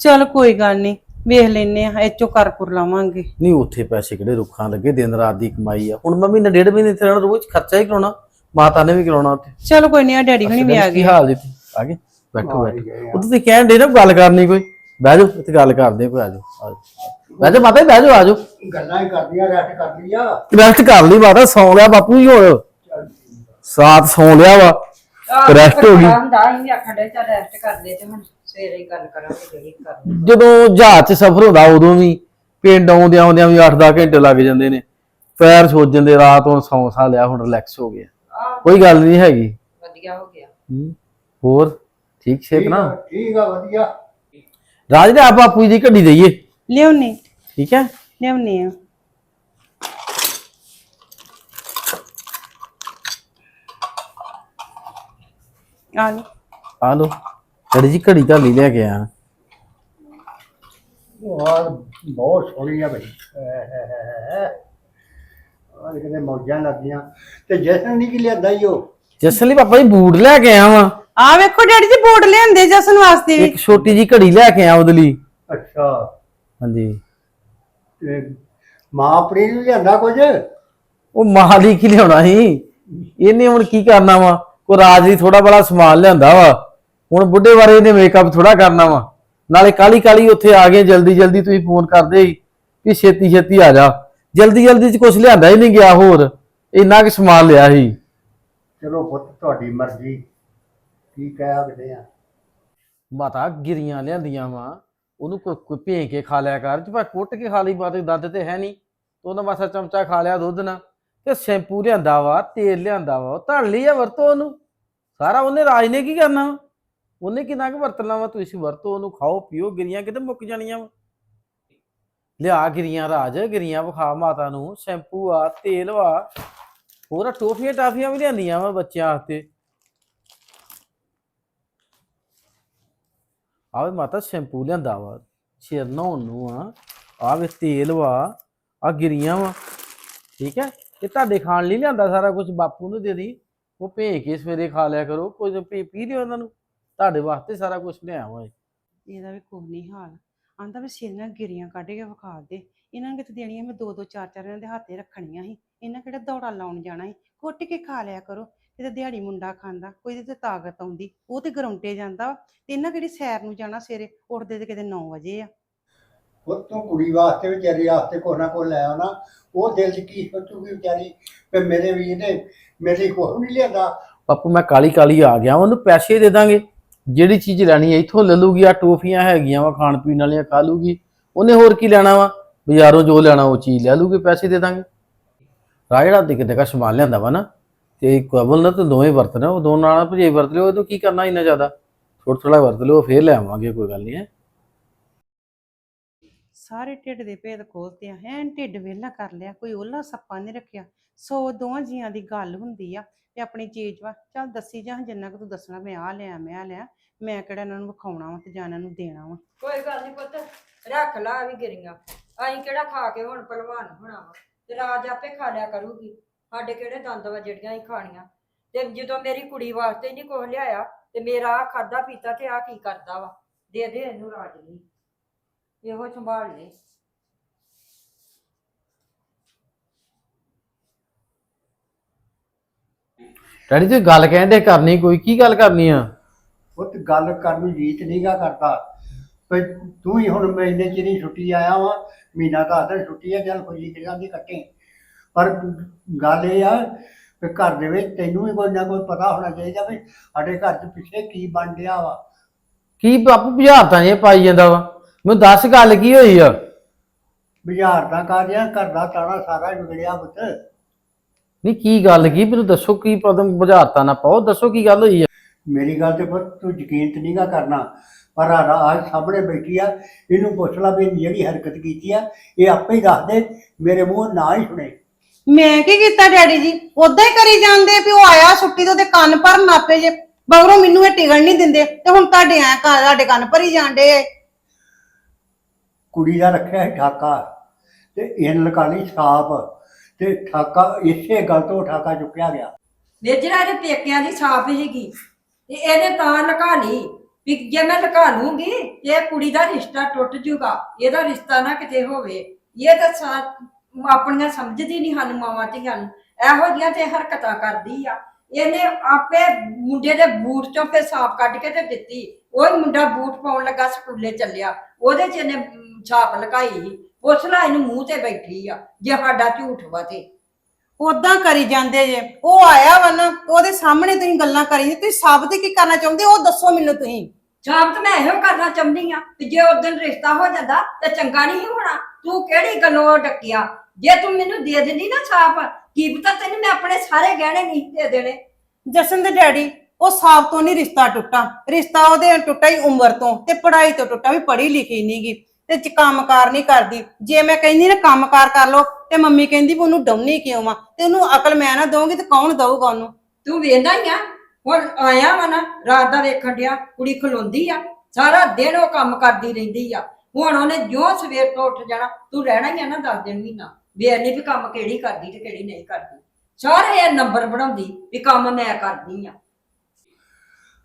ਚਲ ਕੋਈ ਗੱਲ ਨਹੀਂ ਵੇਖ ਲੈਨੇ ਆ ਇੱਚੋ ਕਰਪੁਰ ਲਾਵਾਂਗੇ। ਨਹੀਂ ਉੱਥੇ ਪੈਸੇ ਕਿਹੜੇ ਰੁੱਖਾਂ ਲੱਗੇ ਦਿਨ ਰਾਤ ਦੀ ਕਮਾਈ ਆ। ਹੁਣ ਮੰਮੀ ਨੇ ਡੇਢ ਮਹੀਨੇ ਤੇ ਰਹਿਣਾ, ਰੋਜ਼ ਖਰਚਾ ਹੀ ਕਰਾਉਣਾ ਮਾਤਾ ਨੇ ਵੀ ਕਰਾਉਣਾ ਉੱਥੇ। ਚਲੋ ਕੋਈ ਨਹੀਂ ਆ ਡੈਡੀ ਹੁਣੀ ਵੀ ਆ ਕੀ ਗਏ। ਹਾਲ ਜੀ ਆ ਗਏ? ਬੈਠੋ ਹੀ ਬੈਠੋ। ਉਹ ਤੁਸੀਂ ਕਹਿਣ ਦੇ ਨਾ ਗੱਲ ਕਰਨੀ ਕੋਈ। ਬਹਿ ਜਾਓ ਇੱਥੇ ਗੱਲ ਕਰਦੇ ਆ ਕੋਈ ਆ ਜਾਓ ਬਹਿ ਜਾਓ ਮਾਤਾ ਬਹਿ ਜਾਓ ਆ ਜਾਓ। ਗੱਲਾਂ ਹੀ ਕਰਦੀਆਂ ਰੈਸਟ ਕਰ ਲਈ ਆ ਰੈਸਟ ਕਰ ਲਈ ਮਾਤਾ ਸੌਂ ਲਿਆ ਬਾਪੂ ਜੀ ਹੋਰ। ਸਾਥ ਸੌਂ ਲਿਆ ਵਾ। ਰੈਸਟ ਹੋ ਗਈ। ਹੁੰਦਾ ਅਸੀਂ ਆਖਣ ਦੇ ਚੱਲ ਰੈਸਟ ਕਰ ਲੈ ਤੇ ਹੁਣ। ਸਵੇਰੇ ਹੀ ਗੱਲ ਕਰਾਂਗੇ ਜਿਹੜੀ ਕਰਨੀ। ਜਦੋਂ ਜਹਾਜ਼ 'ਚ ਸਫ਼ਰ ਹੁੰਦਾ ਉਦੋਂ ਵੀ ਪਿੰਡ ਆਉਂਦਿਆਂ ਆਉਂਦਿਆਂ ਵੀ 8-10 ਘੰਟੇ ਲੱਗ ਜਾਂਦੇ ਨੇ। ਪੈਰ ਸੋਜ ਜਾਂਦੇ ਰਾਤ ਹੁਣ ਸੌਂ ਸਾ ਲਿਆ ਹੁਣ ਰਿਲੈਕਸ ਹੋ ਗਿਆ। ਕੋਈ ਗੱਲ ਨਹੀਂ ਹੈਗੀ। ਵਧੀਆ ਹੋ ਗਿਆ। ਹੂੰ। ਹੋਰ? ਠੀਕ ਸ਼ੇਪ ਠੀਕ ਨਾ? ਆ ਠੀਕ ਆ ਵਧੀਆ। ਰਾਜ ਦੇ ਆਪ ਬਾਪੂ ਜੀ ਦੀ ਘੜੀ ਦਈਏ। ਲਿਆਉਣੀ। ਠੀਕ ਹੈ? ਲਿਆਉਣੀ ਆ। ਆ ਲਓ। ਆ ਲੋ ਘੜੀ ਜੀ ਘੜੀ ਤਾਂ ਲੈ ਕੇ ਆਇਆ ਔਰ ਬਹੁਤ ਸੋਹਣੀ ਆ ਬਈ। ਔਰ ਕਿਤੇ ਮੌਜਾਂ ਲੱਗੀਆਂ। ਤੇ ਜਸ਼ਨ ਨਹੀਂ ਕਿ ਲਿਆਂਦਾ ਈ ਉਹ? ਜਸਨ ਲਈ ਪਾਪਾ ਜੀ ਬੂਟ ਲੈ ਕੇ ਆਇਆ ਵਾਂ ਆ ਵੇਖੋ ਡੈਡੀ ਜੀ ਬੋਰਡ ਲਿਆਂਦੇ ਜਸਨ ਵਾਸਤੇ ਵੀ। ਇੱਕ ਛੋਟੀ ਜੀ ਘੜੀ ਲੈ ਕੇ ਆਇਆ ਉਹਦੇ ਲਈ। ਅੱਛਾ। ਹਾਂਜੀ। ਤੇ ਮਾਂ ਆਪਣੀ ਨੂੰ ਲਿਆਂਦਾ ਕੁਝ? ਉਹ ਮਾਂ ਲਈ ਕੀ ਲਿਆਉਣਾ ਸੀ? ਇਹਨੇ ਹੁਣ ਕੀ ਕਰਨਾ ਵਾ? ਕੋ ਰਾਜ ਲਈ ਥੋੜਾ ਬੜਾ ਸਮਾਨ ਲਿਆਂਦਾ ਵਾ। ਹੁਣ ਬੁੱਢੇ ਬਾਰੇ ਇਹਨੇ ਮੇਕਅਪ ਥੋੜਾ ਕਰਨਾ ਵਾ। ਨਾਲੇ ਕਾਲੀ ਕਾਲੀ ਉੱਥੇ ਆ ਗਏ ਜਲਦੀ ਜਲਦੀ ਤੁਸੀਂ ਫੋਨ ਕਰਦੇ ਸੀ ਵੀ ਛੇਤੀ ਛੇਤੀ ਆ ਜਾ। ਜਲਦੀ ਜਲਦੀ ਚ ਕੁਝ ਲਿਆਂਦਾ ਹੀ ਨਹੀਂ ਗਿਆ ਹੋਰ। ਇੰਨਾ ਕਿ ਸਮਾਨ ਲਿਆ ਸੀ। ਚਲੋ ਪੁੱਤ ਤੁਹਾਡੀ ਮਰਜ਼ੀ। ਕੀ ਕਹਿ ਸਕਦੇ ਆ? ਮਾਤਾ ਗਿਰੀਆਂ ਲਿਆਂਦੀਆਂ ਵਾ। ਉਹਨੂੰ ਕੋਈ ਕੋਈ ਭੇ ਕੇ ਖਾ ਲਿਆ ਕਰ। ਜੇ ਭਾਵੇਂ ਕੁੱਟ ਕੇ ਖਾ ਲਈ ਬਾਤ ਦੱਦ ਤੇ ਹੈ ਨਹੀਂ। ਤੇ ਉਹਨਾਂ ਮਾਸਾ ਚਮਚਾ ਖਾ ਲਿਆ ਦੁੱਧ ਨਾਲ। ਤੇ ਸ਼ੈਂਪੂ ਲਿਆਂਦਾ ਵਾ ਤੇਲ ਲਿਆਂਦਾ ਵਾ। ਉਹ ਧੜ ਲਈ ਆ ਵਰਤੋ ਉਹਨੂੰ। ਸਾਰਾ ਉਹਨੇ ਰਾਜ ਨੇ ਕੀ ਕਰਨਾ ਵਾ? ਉਹਨੇ ਕਿੰਨਾ ਕੁ ਵਰਤਣਾ ਵਾ ਤੁਸੀਂ ਵਰਤੋ ਉਹਨੂੰ, ਖਾਓ, ਪੀਓ, ਗਿਰੀਆਂ ਕਿਤੇ ਮੁੱਕ ਜਾਣੀਆਂ ਵਾ। ਲਿਆ ਗਿਰੀਆਂ, ਰਾਜ, ਗਿਰੀਆਂ ਵਿਖਾ ਮਾਤਾ ਨੂੰ। ਸ਼ੈਂਪੂ ਆ, ਤੇਲ ਵਾ ਹੋਰ ਟੋਫੀਆਂ ਟਾਫੀਆਂ ਵੀ ਲਿਆਂਦੀਆਂ ਵਾ ਬੱਚਿਆਂ ਵਾਸਤੇ। ਆਵੇ ਮਾਤਾ ਸ਼ੈਂਪੂ ਲਿਆਂਦਾ ਵਾ। ਸਿਰ ਨਹਾਉਣ ਨੂੰ ਆ। ਆ ਤੇਲ ਵਾ। ਆ ਗਿਰੀਆਂ ਵਾ। ਠੀਕ ਹੈ? ਇਹ ਤੁਹਾਡੇ ਖਾਣ ਲਈ ਲਿਆਂਦਾ ਸਾਰਾ ਕੁਝ ਬਾਪੂ ਨੂੰ ਦੇ ਦੀ। ਉਹ ਭੇਜ ਕੇ ਸਵੇਰੇ ਖਾ ਲਿਆ ਕਰੋ। ਕੁਝ ਪੀ ਪੀ ਦਿਓ ਉਹਨਾਂ ਨੂੰ। ਤੁਹਾਡੇ ਵਾਸਤੇ ਸਾਰਾ ਕੁਝ ਲਿਆ ਵਾ ਇਹਦਾ ਵੀ ਕੋਈ ਨਹੀਂ ਹਾਲ। ਆਂਦਾ ਵੀ ਸਿਰ ਨਾਲ ਗਿਰੀਆਂ ਕੱਢ ਕੇ ਵਿਖਾ ਦੇ। ਇਹਨਾਂ ਨੂੰ ਕਿਤੇ ਦੇਣੀਆਂ ਮੈਂ ਦੋ ਦੋ ਚਾਰ ਚਾਰ ਇਹਨਾਂ ਦੇ ਹੱਥੇ ਰੱਖਣੀਆਂ ਸੀ। ਇਹਨਾਂ ਕਿਹੜਾ ਦੌੜਾ ਲਾਉਣ ਜਾਣਾ ਸੀ? ਕੁੱਟ ਕੇ ਖਾ ਲਿਆ ਕਰੋ। ਕਿਤੇ ਦਿਹਾੜੀ ਮੁੰਡਾ ਖਾਂਦਾ ਕੋਈ ਤੇ ਤਾਕਤ ਆਉਂਦੀ ਉਹ ਤੇ ਗਰਾਉਂਟੇ ਜਾਂਦਾ ਵਾ, ਤੇ ਇਹਨਾਂ ਕਿਹੜੀ ਸੈਰ ਨੂੰ ਜਾਣਾ ਸਵੇਰੇ? ਉੱਠਦੇ ਤੇ ਕਿਤੇ 9 ਵਜੇ ਆ। ਉਹ ਤੂੰ ਕੁੜੀ ਵਾਸਤੇ ਵਿਚਾਰੀ ਵਾਸਤੇ ਕੋਈ ਨਾ ਕੋਈ ਲੈ ਆਉਣਾ। ਉਹ ਦਿਲ 'ਚ ਕੀ ਸੋਚੂਗੀ ਵਿਚਾਰੀ? ਕਿ ਮੇਰੇ ਵੀਰ ਨੇ ਮੇਰੇ ਕੋਲ ਨਹੀਂ ਲਿਆਂਦਾ। ਬਾਪੂ ਮੈਂ ਕਾਲੀ ਕਾਲੀ ਆ ਗਿਆ ਉਹਨੂੰ ਪੈਸੇ ਦੇ ਦਾਂਗੇ। ਜਿਹੜੀ ਚੀਜ਼ ਲੈਣੀ ਹੈ, ਇੱਥੋਂ ਲੈ ਲੂਗੀ ਆ ਟੋਫੀਆਂ ਹੈਗੀਆਂ ਵਾ ਖਾਣ ਪੀਣ ਵਾਲੀਆਂ, ਖਾ ਲੂਗੀ। ਉਹਨੇ ਹੋਰ ਕੀ ਲੈਣਾ ਵਾ? ਬਾਜ਼ਾਰੋਂ ਜੋ ਲੈਣਾ, ਉਹ ਚੀਜ਼ ਲੈ ਲੂਗੀ, ਪੈਸੇ ਦੇ ਦਾਂਗੇ। ਰਾਹ ਜਿਹੜਾ ਦੇ ਕਿਤੇ ਸਮਾਨ ਲਿਆਂਦਾ ਵਾ ਨਾ, ਤੇ ਕਬਲ ਨਾ ਤੇ ਦੋਵੇਂ ਵਰਤਣਾ ਉਹ ਦੋਨਾਂ ਨਾਲ ਭਜੇ ਵਰਤ ਲਿਓ, ਇਹਨੂੰ ਕੀ ਕਰਨਾ ਇੰਨਾ ਜ਼ਿਆਦਾ? ਥੋੜਾ ਥੋੜਾ ਵਰਤ ਲਿਓ, ਫੇਰ ਲੈ ਆਵਾਂਗੇ, ਕੋਈ ਗੱਲ ਨਹੀਂ ਹੈ। ਸਾਰੇ ਢਿੱਡ ਦੇ ਭੇਦ ਖੋਲਤੇ ਆ, ਐਨ ਢਿੱਡ ਵਿਹਲਾ ਕਰ ਲਿਆ, ਕੋਈ ਉਹਲਾ ਸੱਪਾ ਨਹੀਂ ਰੱਖਿਆ। ਸੋ ਦੋਵਾਂ ਜੀਆਂ ਦੀ ਗੱਲ ਹੁੰਦੀ ਆ ਤੇ ਆਪਣੀ ਚੀਜ਼ ਵਾ। ਚੱਲ ਦੱਸੀ ਜਾ, ਜਿੰਨਾ ਕਿ ਤੂੰ ਦੱਸਣਾ, ਮੈਂ ਆ ਲਿਆ, ਮੈਂ ਆ ਲਿਆ। ਮੈਂ ਕਿਹੜਾ ਇਹਨਾਂ ਨੂੰ ਵਿਖਾਉਣਾ ਵਾ ਤੇ ਜਾਂ ਇਹਨਾਂ ਨੂੰ ਦੇਣਾ ਵਾ। ਕੋਈ ਗੱਲ ਨਹੀਂ ਪੁੱਤ, ਰੱਖ ਲਾ ਵੀ ਗਿਰੀਆਂ। ਅਸੀਂ ਕਿਹੜਾ ਖਾ ਕੇ ਹੁਣ ਪਹਿਲਵਾਨ ਹੋਣਾ ਵਾ। ਤੇ ਰਾਜ ਆਪੇ ਖਾ ਲਿਆ ਕਰੂਗੀ। ਸਾਡੇ ਕਿਹੜੇ ਦੰਦ ਵਾ ਜਿਹੜੀਆਂ ਹੀ ਖਾਣੀਆਂ। ਤੇ ਜਦੋਂ ਮੇਰੀ ਕੁੜੀ ਵਾਸਤੇ ਨਹੀਂ ਕੁਛ ਲਿਆਇਆ, ਤੇ ਮੇਰਾ ਆਹ ਖਾਦਾ ਪੀਤਾ ਤੇ ਆ ਕੀ ਕਰਦਾ ਵਾ। ਦੇ ਦੇ ਇਹਨੂੰ ਰਾਜ ਲਈ ਇਹੋ ਸੰਭਾਲ ਲੈ। ਡੈਡੀ ਤੇ ਗੱਲ ਕਹਿੰਦੇ ਕਰਨੀ ਕੋਈ ਕੀ ਗੱਲ ਕਰਨੀ ਆ? ਉਹ ਤੇ ਗੱਲ ਕਰਨ ਨੂੰ ਜੀਤ ਨਹੀਂਗਾ ਕਰਦਾ। ਪਰ ਤੂੰ ਹੀ ਹੁਣ ਮਹੀਨੇ ਚ ਨਹੀਂ ਛੁੱਟੀ ਆਇਆ ਵਾ ਮਹੀਨਾ ਤਾਂ ਆਦਰ ਛੁੱਟੀ ਆ ਚੱਲ ਖੁਸ਼ੀ ਕਿਰਾਂ ਦੀ ਕੱਟੇ। ਪਰ ਗੱਲ ਇਹ ਆ ਕਿ ਘਰ ਦੇ ਵਿੱਚ ਤੈਨੂੰ ਵੀ ਕੋਈ ਨਾ ਕੋਈ ਪਤਾ ਹੋਣਾ ਚਾਹੀਦਾ ਵੀ ਸਾਡੇ ਘਰ ਚ ਪਿੱਛੇ ਕੀ ਬਣ ਰਿਹਾ ਵਾ। ਕੀ ਬਾਪੂ ਬੁਝਾਰਤਾਂ ਇਹ ਪਾਈ ਜਾਂਦਾ ਵਾ। ਮੈਨੂੰ ਦੱਸ ਗੱਲ ਕੀ ਹੋਈ ਆ? ਬੁਝਾਰ ਦਾ ਕਾਰਿਆ ਘਰ ਦਾ ਤਾਣਾ ਸਾਰਾ ਵਿਗੜਿਆ ਪੁੱਤ। ਨਹੀਂ ਕੀ ਗੱਲ ਕੀ? ਮੈਨੂੰ ਦੱਸੋ ਕੀ ਪਦਮ ਬੁਝਾਰਤਾਂ ਨਾ ਪਾਓ ਦੱਸੋ ਕੀ ਗੱਲ ਹੋਈ ਆ? ਮੇਰੀ ਗੱਲ ਤੇ ਪੁੱਤ ਤੂੰ ਯਕੀਨ ਤੇ ਨਹੀਂਗਾ ਕਰਨਾ ਪਰ ਆ ਰਾਜ ਸਾਹਮਣੇ ਬੈਠੀ ਆ ਇਹਨੂੰ ਪੁੱਛ ਲਾ ਵੀ ਜਿਹੜੀ ਹਰਕਤ ਕੀਤੀ ਆ ਇਹ ਆਪੇ ਹੀ ਦੱਸ ਦੇ ਮੇਰੇ ਮੂੰਹ ਨਾ ਹੀ ਸੁਣੇ। ਮੈਂ ਕੀ ਕੀਤਾ ਡੈਡੀ ਜੀ? ਉਦਾਂ ਹੀ ਕਰੀ ਜਾਂਦੇ ਵੀ ਉਹ ਆਇਆ ਛੁੱਟੀ ਤੋਂ ਤੇ ਕੰਨ ਭਰਨ ਆਪੇ ਜੇ ਬਗਰੋਂ ਮੈਨੂੰ ਇਹ ਟਿਕਣ ਨਹੀਂ ਦਿੰਦੇ ਤੇ ਹੁਣ ਤੁਹਾਡੇ ਆਇਆ ਘਰ ਤੁਹਾਡੇ ਕੰਨ ਭਰੀ ਜਾਂਦੇ ਕੁੜੀ ਦਾ ਰੱਖਿਆ ਠਾਕਾ ਤੇ ਇਹਨ ਲਗਾ ਲਈ ਛਾਪ ਤੇ ਠਾਕਾ ਇਸੇ ਗੱਲ ਤੋਂ ਠਾਕਾ ਚੁੱਕਿਆ ਗਿਆ। ਮੇਜਰਾ ਇਹਦੇ ਪੇਕਿਆਂ ਦੀ ਸਾਫ਼ ਸੀਗੀ ਤੇ ਇਹਨੇ ਤਾਂ ਲੁਕਾ ਲਈ ਵੀ ਜੇ ਮੈਂ ਲੁਕਾ ਲੂੰਗੀ ਤੇ ਇਹ ਕੁੜੀ ਦਾ ਰਿਸ਼ਤਾ ਟੁੱਟ ਜੂਗਾ ਇਹਦਾ ਰਿਸ਼ਤਾ ਨਾ ਕਿਤੇ ਹੋਵੇ। ਇਹ ਤਾਂ ਸਾ- ਆਪਣੀਆਂ ਸਮਝਦੀ ਨਹੀਂ ਹਨ ਮਾਵਾਂ ਧੀਆਂ ਨੂੰ। ਇਹੋ ਜਿਹੀਆਂ ਤੇ ਹਰਕਤਾਂ ਕਰਦੀ ਆ। ਇਹਨੇ ਆਪੇ ਮੁੰਡੇ ਦੇ ਬੂਟ ਚੋਂ ਫੇ ਸਾਫ਼ ਕੱਢ ਕੇ ਤੇ ਦਿੱਤੀ। ਉਹ ਮੁੰਡਾ ਬੂਟ ਪਾਉਣ ਲੱਗਾ ਸਕੂਲੇ ਚੱਲਿਆ। ਉਹਦੇ ਚ ਇਹਨੇ ਅਮ, ਛਾਪ ਲਗਾਈ ਪੁੱਛ ਲੈ ਇਹਨੂੰ ਮੂੰਹ ਤੇ ਬੈਠੀ ਆ ਜੇ ਸਾਡਾ ਝੂਠ ਵਾ ਤੇ ਉਦਾਂ ਕਰੀ ਜਾਂਦੇ ਜੇ। ਉਹ ਆਇਆ ਵਾ ਨਾ ਉਹਦੇ ਸਾਹਮਣੇ ਤੁਸੀਂ ਗੱਲਾਂ ਕਰੀ ਜਾਂਦੇ, ਤੁਸੀਂ ਸਾਬਤ ਕੀ ਕਰਨਾ ਚਾਹੁੰਦੇ? ਉਹ ਦੱਸੋ ਮੈਨੂੰ ਤੁਸੀਂ। ਸਾਬਤ ਮੈਂ ਇਹੋ ਕਰਨਾ ਚਾਹੁੰਦੀ ਆ ਕਿ ਜੇ ਉਸ ਦਿਨ ਰਿਸ਼ਤਾ ਹੋ ਜਾਂਦਾ ਤੇ ਚੰਗਾ ਨਹੀਂ ਹੋਣਾ। ਤੂੰ ਕਿਹੜੀ ਗੱਲੋਂ ਡੱਕਿਆ? ਜੇ ਤੂੰ ਮੈਨੂੰ ਦੇ ਦਿੰਦੀ ਨਾ ਛਾਪ ਕੀ ਪਤਾ ਤੈਨੂੰ ਮੈਂ ਆਪਣੇ ਸਾਰੇ ਗਹਿਣੇ ਨਹੀਂ ਦੇ ਦੇਣੇ। ਜਸ਼ਨ ਦੇ ਡੈਡੀ ਉਹ ਸਾਬ ਤੋਂ ਨਹੀਂ ਰਿਸ਼ਤਾ ਟੁੱਟਾ। ਰਿਸ਼ਤਾ ਉਹਦੇ ਟੁੱਟਾ ਹੀ ਉਮਰ ਤੋਂ ਤੇ ਪੜ੍ਹਾਈ ਤੋਂ ਟੁੱਟਾ ਵੀ ਪੜ੍ਹੀ ਲਿਖੀ ਨਹੀਂਗੀ ਤੇ ਚ ਕੰਮਕਾਰ ਨਹੀਂ ਕਰਦੀ। ਜੇ ਮੈਂ ਕਹਿੰਦੀ ਨਾ ਕੰਮਕਾਰ ਕਰ ਲੋ ਤੇ ਮੰਮੀ ਕਹਿੰਦੀ ਵੀ ਉਹਨੂੰ ਡਾਉਣੀ ਕਿਉਂ ਆ? ਤੇ ਉਹਨੂੰ ਅਕਲ ਮੈਂ ਨਾ ਦਊਂਗੀ ਤੇ ਕੌਣ ਦਊਗਾ ਉਹਨੂੰ? ਤੂੰ ਵੇਂਦਾ ਹੀ ਆ। ਹੁਣ ਆਇਆ ਵਾ ਨਾ ਰਾਤ ਦਾ ਵੇਖਣ ਡਿਆ ਕੁੜੀ ਖਲੋਂਦੀ ਆ। ਸਾਰਾ ਦਿਨ ਉਹ ਕੰਮ ਕਰਦੀ ਰਹਿੰਦੀ ਆ। ਹੁਣ ਉਹਨੇ ਜਿਉਂ ਸਵੇਰ ਤੋਂ ਉੱਠ ਜਾਣਾ ਤੂੰ ਰਹਿਣਾ ਹੀ ਆ ਨਾ 10 ਦਿਨ ਮਹੀਨਾ। ਵੇਰ ਨਹੀਂ ਵੀ ਕੰਮ ਕਿਹੜੀ ਕਰਦੀ ਤੇ ਕਿਹੜੀ ਨਹੀਂ ਕਰਦੀ। ਸਾਰੇ ਇਹ ਨੰਬਰ ਬਣਾਉਂਦੀ ਵੀ ਕੰਮ ਮੈਂ ਕਰਦੀ ਆ।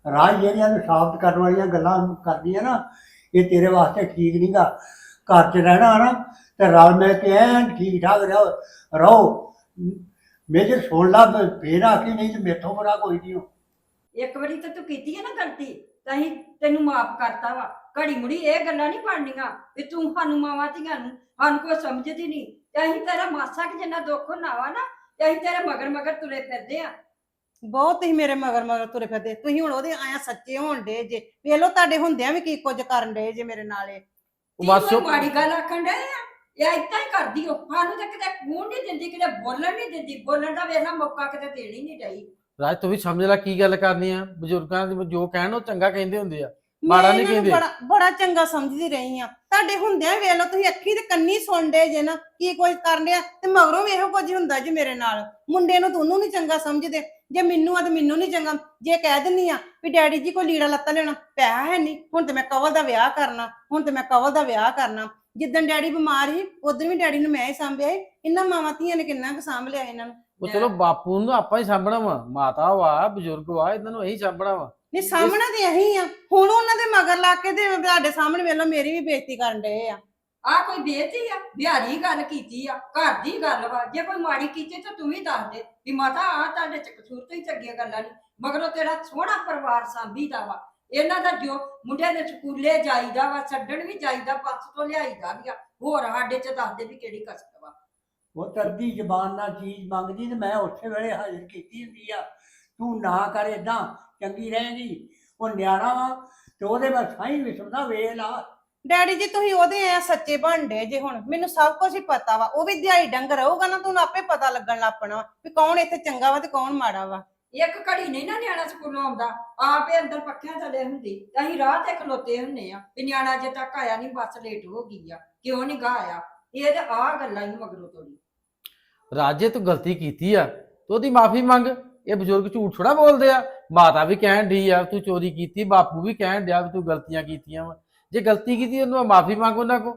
ਰਾਜ ਜਿਹੜੀਆਂ ਨੂੰ ਸਾਬਤ ਕਰਨ ਵਾਲੀਆਂ ਗੱਲਾਂ ਕਰਦੀਆਂ ਨਾ ਇਹ ਤੇਰੇ ਵਾਸਤੇ ਠੀਕ ਨਹੀਂਗਾ ਘਰ 'ਚ ਰਹਿਣਾ ਨਾ, ਤੇ ਰਲ ਮਿਲ ਕੇ ਐਨ ਠੀਕ ਠਾਕ ਰਹੋ ਰਹੋ। ਮੇਰੇ ਸੁਣ ਲਾ ਬ- ਫੇਰ ਆਖੀ ਨਹੀਂ ਤੇ ਮੇਥੋਂ ਬੜਾ ਕੋਈ ਨਹੀਂ ਹੋ। ਇੱਕ ਵਾਰੀ ਤਾਂ ਤੂੰ ਕੀਤੀ ਹੈ ਨਾ ਗਲਤੀ, ਤਾਂ ਅਸੀਂ ਤੈਨੂੰ ਮਾਫ ਕਰਤਾ ਵਾ। ਘੜੀ ਮੁੜੀ ਇਹ ਗੱਲਾਂ ਨਹੀਂ ਬਣਨੀਆਂ ਵੀ ਤੂੰ ਸਾਨੂੰ ਮਾਵਾਂ ਧੀਆਂ ਨੂੰ, ਸਾਨੂੰ ਕੋਈ ਸਮਝਦੀ ਨਹੀਂ। ਤੇ ਅਸੀਂ ਤੇਰਾ ਮਾਸਾ ਕਿ ਜਿੰਨਾ ਦੁੱਖ ਹੁੰਦਾ ਵਾ ਨਾ, ਤੇ ਅਸੀਂ ਤੇਰੇ ਮਗਰ ਮਗਰ ਤੁਰੇ ਫਿਰਦੇ ਆ। ਬਹੁਤ ਹੀ ਮੇਰੇ ਮਗਰ ਮਗਰ ਤੁਰੇ ਫਿਰਦੇ। ਤੁਸੀਂ ਹੁਣ ਉਹਦੇ ਆਇਆ ਸੱਚੇ ਹੋਣ ਡੇ ਜੇ। ਵੇਖ ਲਓ ਤੁਹਾਡੇ ਹੁੰਦਿਆਂ ਵੀ ਕੀ ਕੁਝ ਕਰਨ ਡੇ ਜੇ ਮੇਰੇ ਨਾਲ। ਇਹ ਉਹ ਬਸ ਉਹ- ਮਾੜੀ ਗੱਲ ਆਖਣ ਡਏ ਆ ਇਹ ਏਦਾਂ ਹੀ ਕਰਦੀ ਹੋ ਸਾਨੂੰ ਤਾਂ ਕਿਤੇ ਖੂਨ ਨਹੀਂ ਦਿੰਦੀ ਕਿਤੇ ਬੋਲਣ ਨਹੀਂ ਦਿੰਦੀ। ਬੋਲਣ ਦਾ ਵੇਖਣਾ ਮੌਕਾ ਕਿਤੇ ਦੇਣੀ ਨਹੀਂ ਡਈ। ਰਾਜ ਤੂੰ ਵੀ ਸਮਝ ਲੈ ਕੀ ਗੱਲ ਕਰਨੀ ਆ। ਬਜ਼ੁਰਗਾਂ ਦੇ ਜੋ ਕਹਿਣ ਉਹ ਚੰਗਾ ਕਹਿੰਦੇ ਹੁੰਦੇ ਆ। ਮਾੜਾ ਮੈਂ ਨਹੀਂ ਇਹਨਾਂ ਨੂੰ ਕਹਿੰਦੇ। ਬੜਾ ਬੜਾ ਚੰਗਾ ਸਮਝਦੀ ਰਹੀ ਆ। ਤੁਹਾਡੇ ਹੁੰਦਿਆਂ ਵੇਖ ਲਓ ਤੁਸੀਂ ਅੱਖੀ ਤੇ ਕੰਨੀ ਸੁਣਦੇ ਜੇ ਨਾ ਕੀ ਕੁਝ ਕਰਨ ਡਿਆ ਤੇ ਮਗਰੋਂ ਵੀ ਇਹੋ ਕੁਝ ਹੁੰਦਾ ਜੀ ਮੇਰੇ ਨਾਲ। ਮੁੰਡੇ ਨੂੰ ਤੁਹਾਨੂੰ ਨਹੀਂ ਚੰਗਾ ਸਮਝਦੇ। ਜੇ ਮੈਨੂੰ ਆ ਤੇ ਮੈਨੂੰ ਨਹੀਂ ਚੰਗਾ ਜੇ ਕਹਿ ਦਿੰਨੀ ਆ ਵੀ ਡੈਡੀ ਜੀ ਕੋਈ ਲੀੜਾ ਲੱਤਾ ਲੈਣਾ ਪੈਸਾ ਹੈ ਨਹੀਂ ਹੁਣ ਤੇ ਮੈਂ ਕਵਲ ਦਾ ਵਿਆਹ ਕਰਨਾ ਹੁਣ ਤੇ ਮੈਂ ਕਵਲ ਦਾ ਵਿਆਹ ਕਰਨਾ। ਜਿੱਦਣ ਡੈਡੀ ਬਿਮਾਰ ਸੀ ਉਦੋਂ ਵੀ ਡੈਡੀ ਨੂੰ ਮੈਂ ਹੀ ਸਾਂਭਿਆ ਇਹਨਾਂ ਮਾਵਾਂ ਧੀਆਂ ਨੇ ਕਿੰਨਾ ਕੁ ਸਾਂਭ ਲਿਆ ਇਹਨਾਂ ਨੂੰ। ਉਹ ਚਲੋ ਬਾਪੂ ਨੂੰ ਆਪਾਂ ਹੀ ਸਾਂਭਣਾ ਵਾ ਮਾਤਾ ਵਾ ਬਜ਼ੁਰਗ ਵਾ ਇਹਨਾਂ ਨੂੰ ਇਹੀ ਸਾਂਭਣਾ ਵਾ। ਨਹੀਂ ਸਾਹਮਣੇ ਤੇ ਇਹੀ ਆ। ਹੁਣ ਉਹਨਾਂ ਦੇ ਮਗਰ ਲੱਗ ਕੇ ਤੇ ਤੁਹਾਡੇ ਸਾਹਮਣੇ ਵੇਖ ਲਓ ਮੇਰੀ ਵੀ ਬੇਇੱਜ਼ਤੀ ਕਰਨ ਡਏ ਆ। ਆ ਕੋਈ ਬੇਤੀ ਆ? ਬਿਹਾਰੀ ਗੱਲ ਕੀਤੀ ਆ, ਘਰ ਦੀ ਗੱਲ ਵਾ। ਜੇ ਕੋਈ ਮਾੜੀ ਕੀਤੀ ਤਾਂ ਤੂੰ ਵੀ ਦੱਸ ਦੇ ਵੀ ਮਾਤਾ ਆ ਤੁਹਾਡੇ ਚ ਕਸੂਰ ਤੋਂ ਹੀ ਚੰਗੀਆਂ ਗੱਲਾਂ ਨਹੀਂ ਮਗਰੋਂ ਤੇਰਾ ਸੋਹਣਾ ਪਰਿਵਾਰ ਸਾਂਭੀਦਾ ਵਾ। ਇਹਨਾਂ ਦਾ ਜੋ ਮੁੰਡਿਆਂ ਦੇ ਸਕੂਲੇ ਜਾਈਦਾ ਵਾ, ਛੱਡਣ ਵੀ ਜਾਈਦਾ ਪੱਸ ਤੋਂ ਲਿਆਈਦਾ ਵੀ ਆ। ਹੋਰ ਸਾਡੇ ਚ ਦੱਸ ਦੇ ਵੀ ਕਿਹੜੀ ਕਸਰ ਵਾ। ਉਹ ਤਰਦੀ ਜ਼ਬਾਨ ਨਾਲ ਚੀਜ਼ ਮੰਗਦੀ ਤੇ ਮੈਂ ਉਸੇ ਵੇਲੇ ਹਾਜ਼ਰ ਕੀਤੀ ਹੁੰਦੀ ਆ। ਤੂੰ ਨਾ ਕਰ ਏਦਾਂ, ਚੰਗੀ ਰਹੇਗੀ ਉਹ ਨਿਆਣਾ ਵਾ ਤੇ ਉਹਦੇ ਮੈਂ ਸਾਈ ਵਿਸਮਦਾ ਵੇਲ ਆ ਡੈਡੀ ਜੀ ਤੁਸੀਂ ਉਹਦੇ ਐ ਸੱਚੇ ਬਣਦੇ ਜੇ ਹੁਣ ਮੈਨੂੰ ਸਭ ਕੁਝ ਹੀ ਪਤਾ ਵਾ ਉਹ ਵੀ ਦਿਹਾੜੀ ਡੰਗ ਰਹੂਗਾ ਨਾ ਤੁਹਾਨੂੰ ਆਪੇ ਪਤਾ ਲੱਗਣ ਲੱਪਣਾ ਵੀ ਕੌਣ ਇੱਥੇ ਚੰਗਾ ਵਾ ਤੇ ਕੌਣ ਮਾੜਾ ਵਾ। ਇੱਕ ਘੜੀ ਨਹੀਂ ਨਾ ਨਿਆਣਾ ਸਕੂਲੋਂ ਆਉਂਦਾ ਆਪੇ ਅੰਦਰ ਪੱਖਿਆਂ ਥੱਲੇ ਹੁੰਦੀ ਤੇ ਅਸੀਂ ਰਾਹ ਤੇ ਖਲੋਤੇ ਹੁੰਨੇ ਆ ਵੀ ਨਿਆਣਾ ਅਜੇ ਤੱਕ ਆਇਆ ਨਹੀਂ ਬੱਸ ਲੇਟ ਹੋ ਗਈ ਆ ਕਿਉਂ ਨਹੀਂ ਗਾ ਆਇਆ? ਇਹ ਤੇ ਆ ਗੱਲਾਂ ਹੀ ਮਗਰੋਂ ਤੋੜੀ। ਰਾਜੇ ਤੂੰ ਗਲਤੀ ਕੀਤੀ ਆ ਤੂੰ ਉਹਦੀ ਮਾਫੀ ਮੰਗ ਇਹ ਬਜ਼ੁਰਗ ਝੂਠ ਥੋੜਾ ਬੋਲਦੇ ਆ ਮਾਤਾ ਵੀ ਕਹਿਣ ਢੀ ਆ ਤੂੰ ਚੋਰੀ ਕੀਤੀ ਬਾਪੂ ਵੀ ਕਹਿਣ ਡਿਆ ਵੀ ਤੂੰ ਗਲਤੀਆਂ ਕੀਤੀਆਂ ਵਾ। ਜੇ ਗਲਤੀ ਕੀਤੀ ਉਹਨੂੰ ਮਾਫੀ ਮੰਗ ਉਹਨਾਂ ਕੋ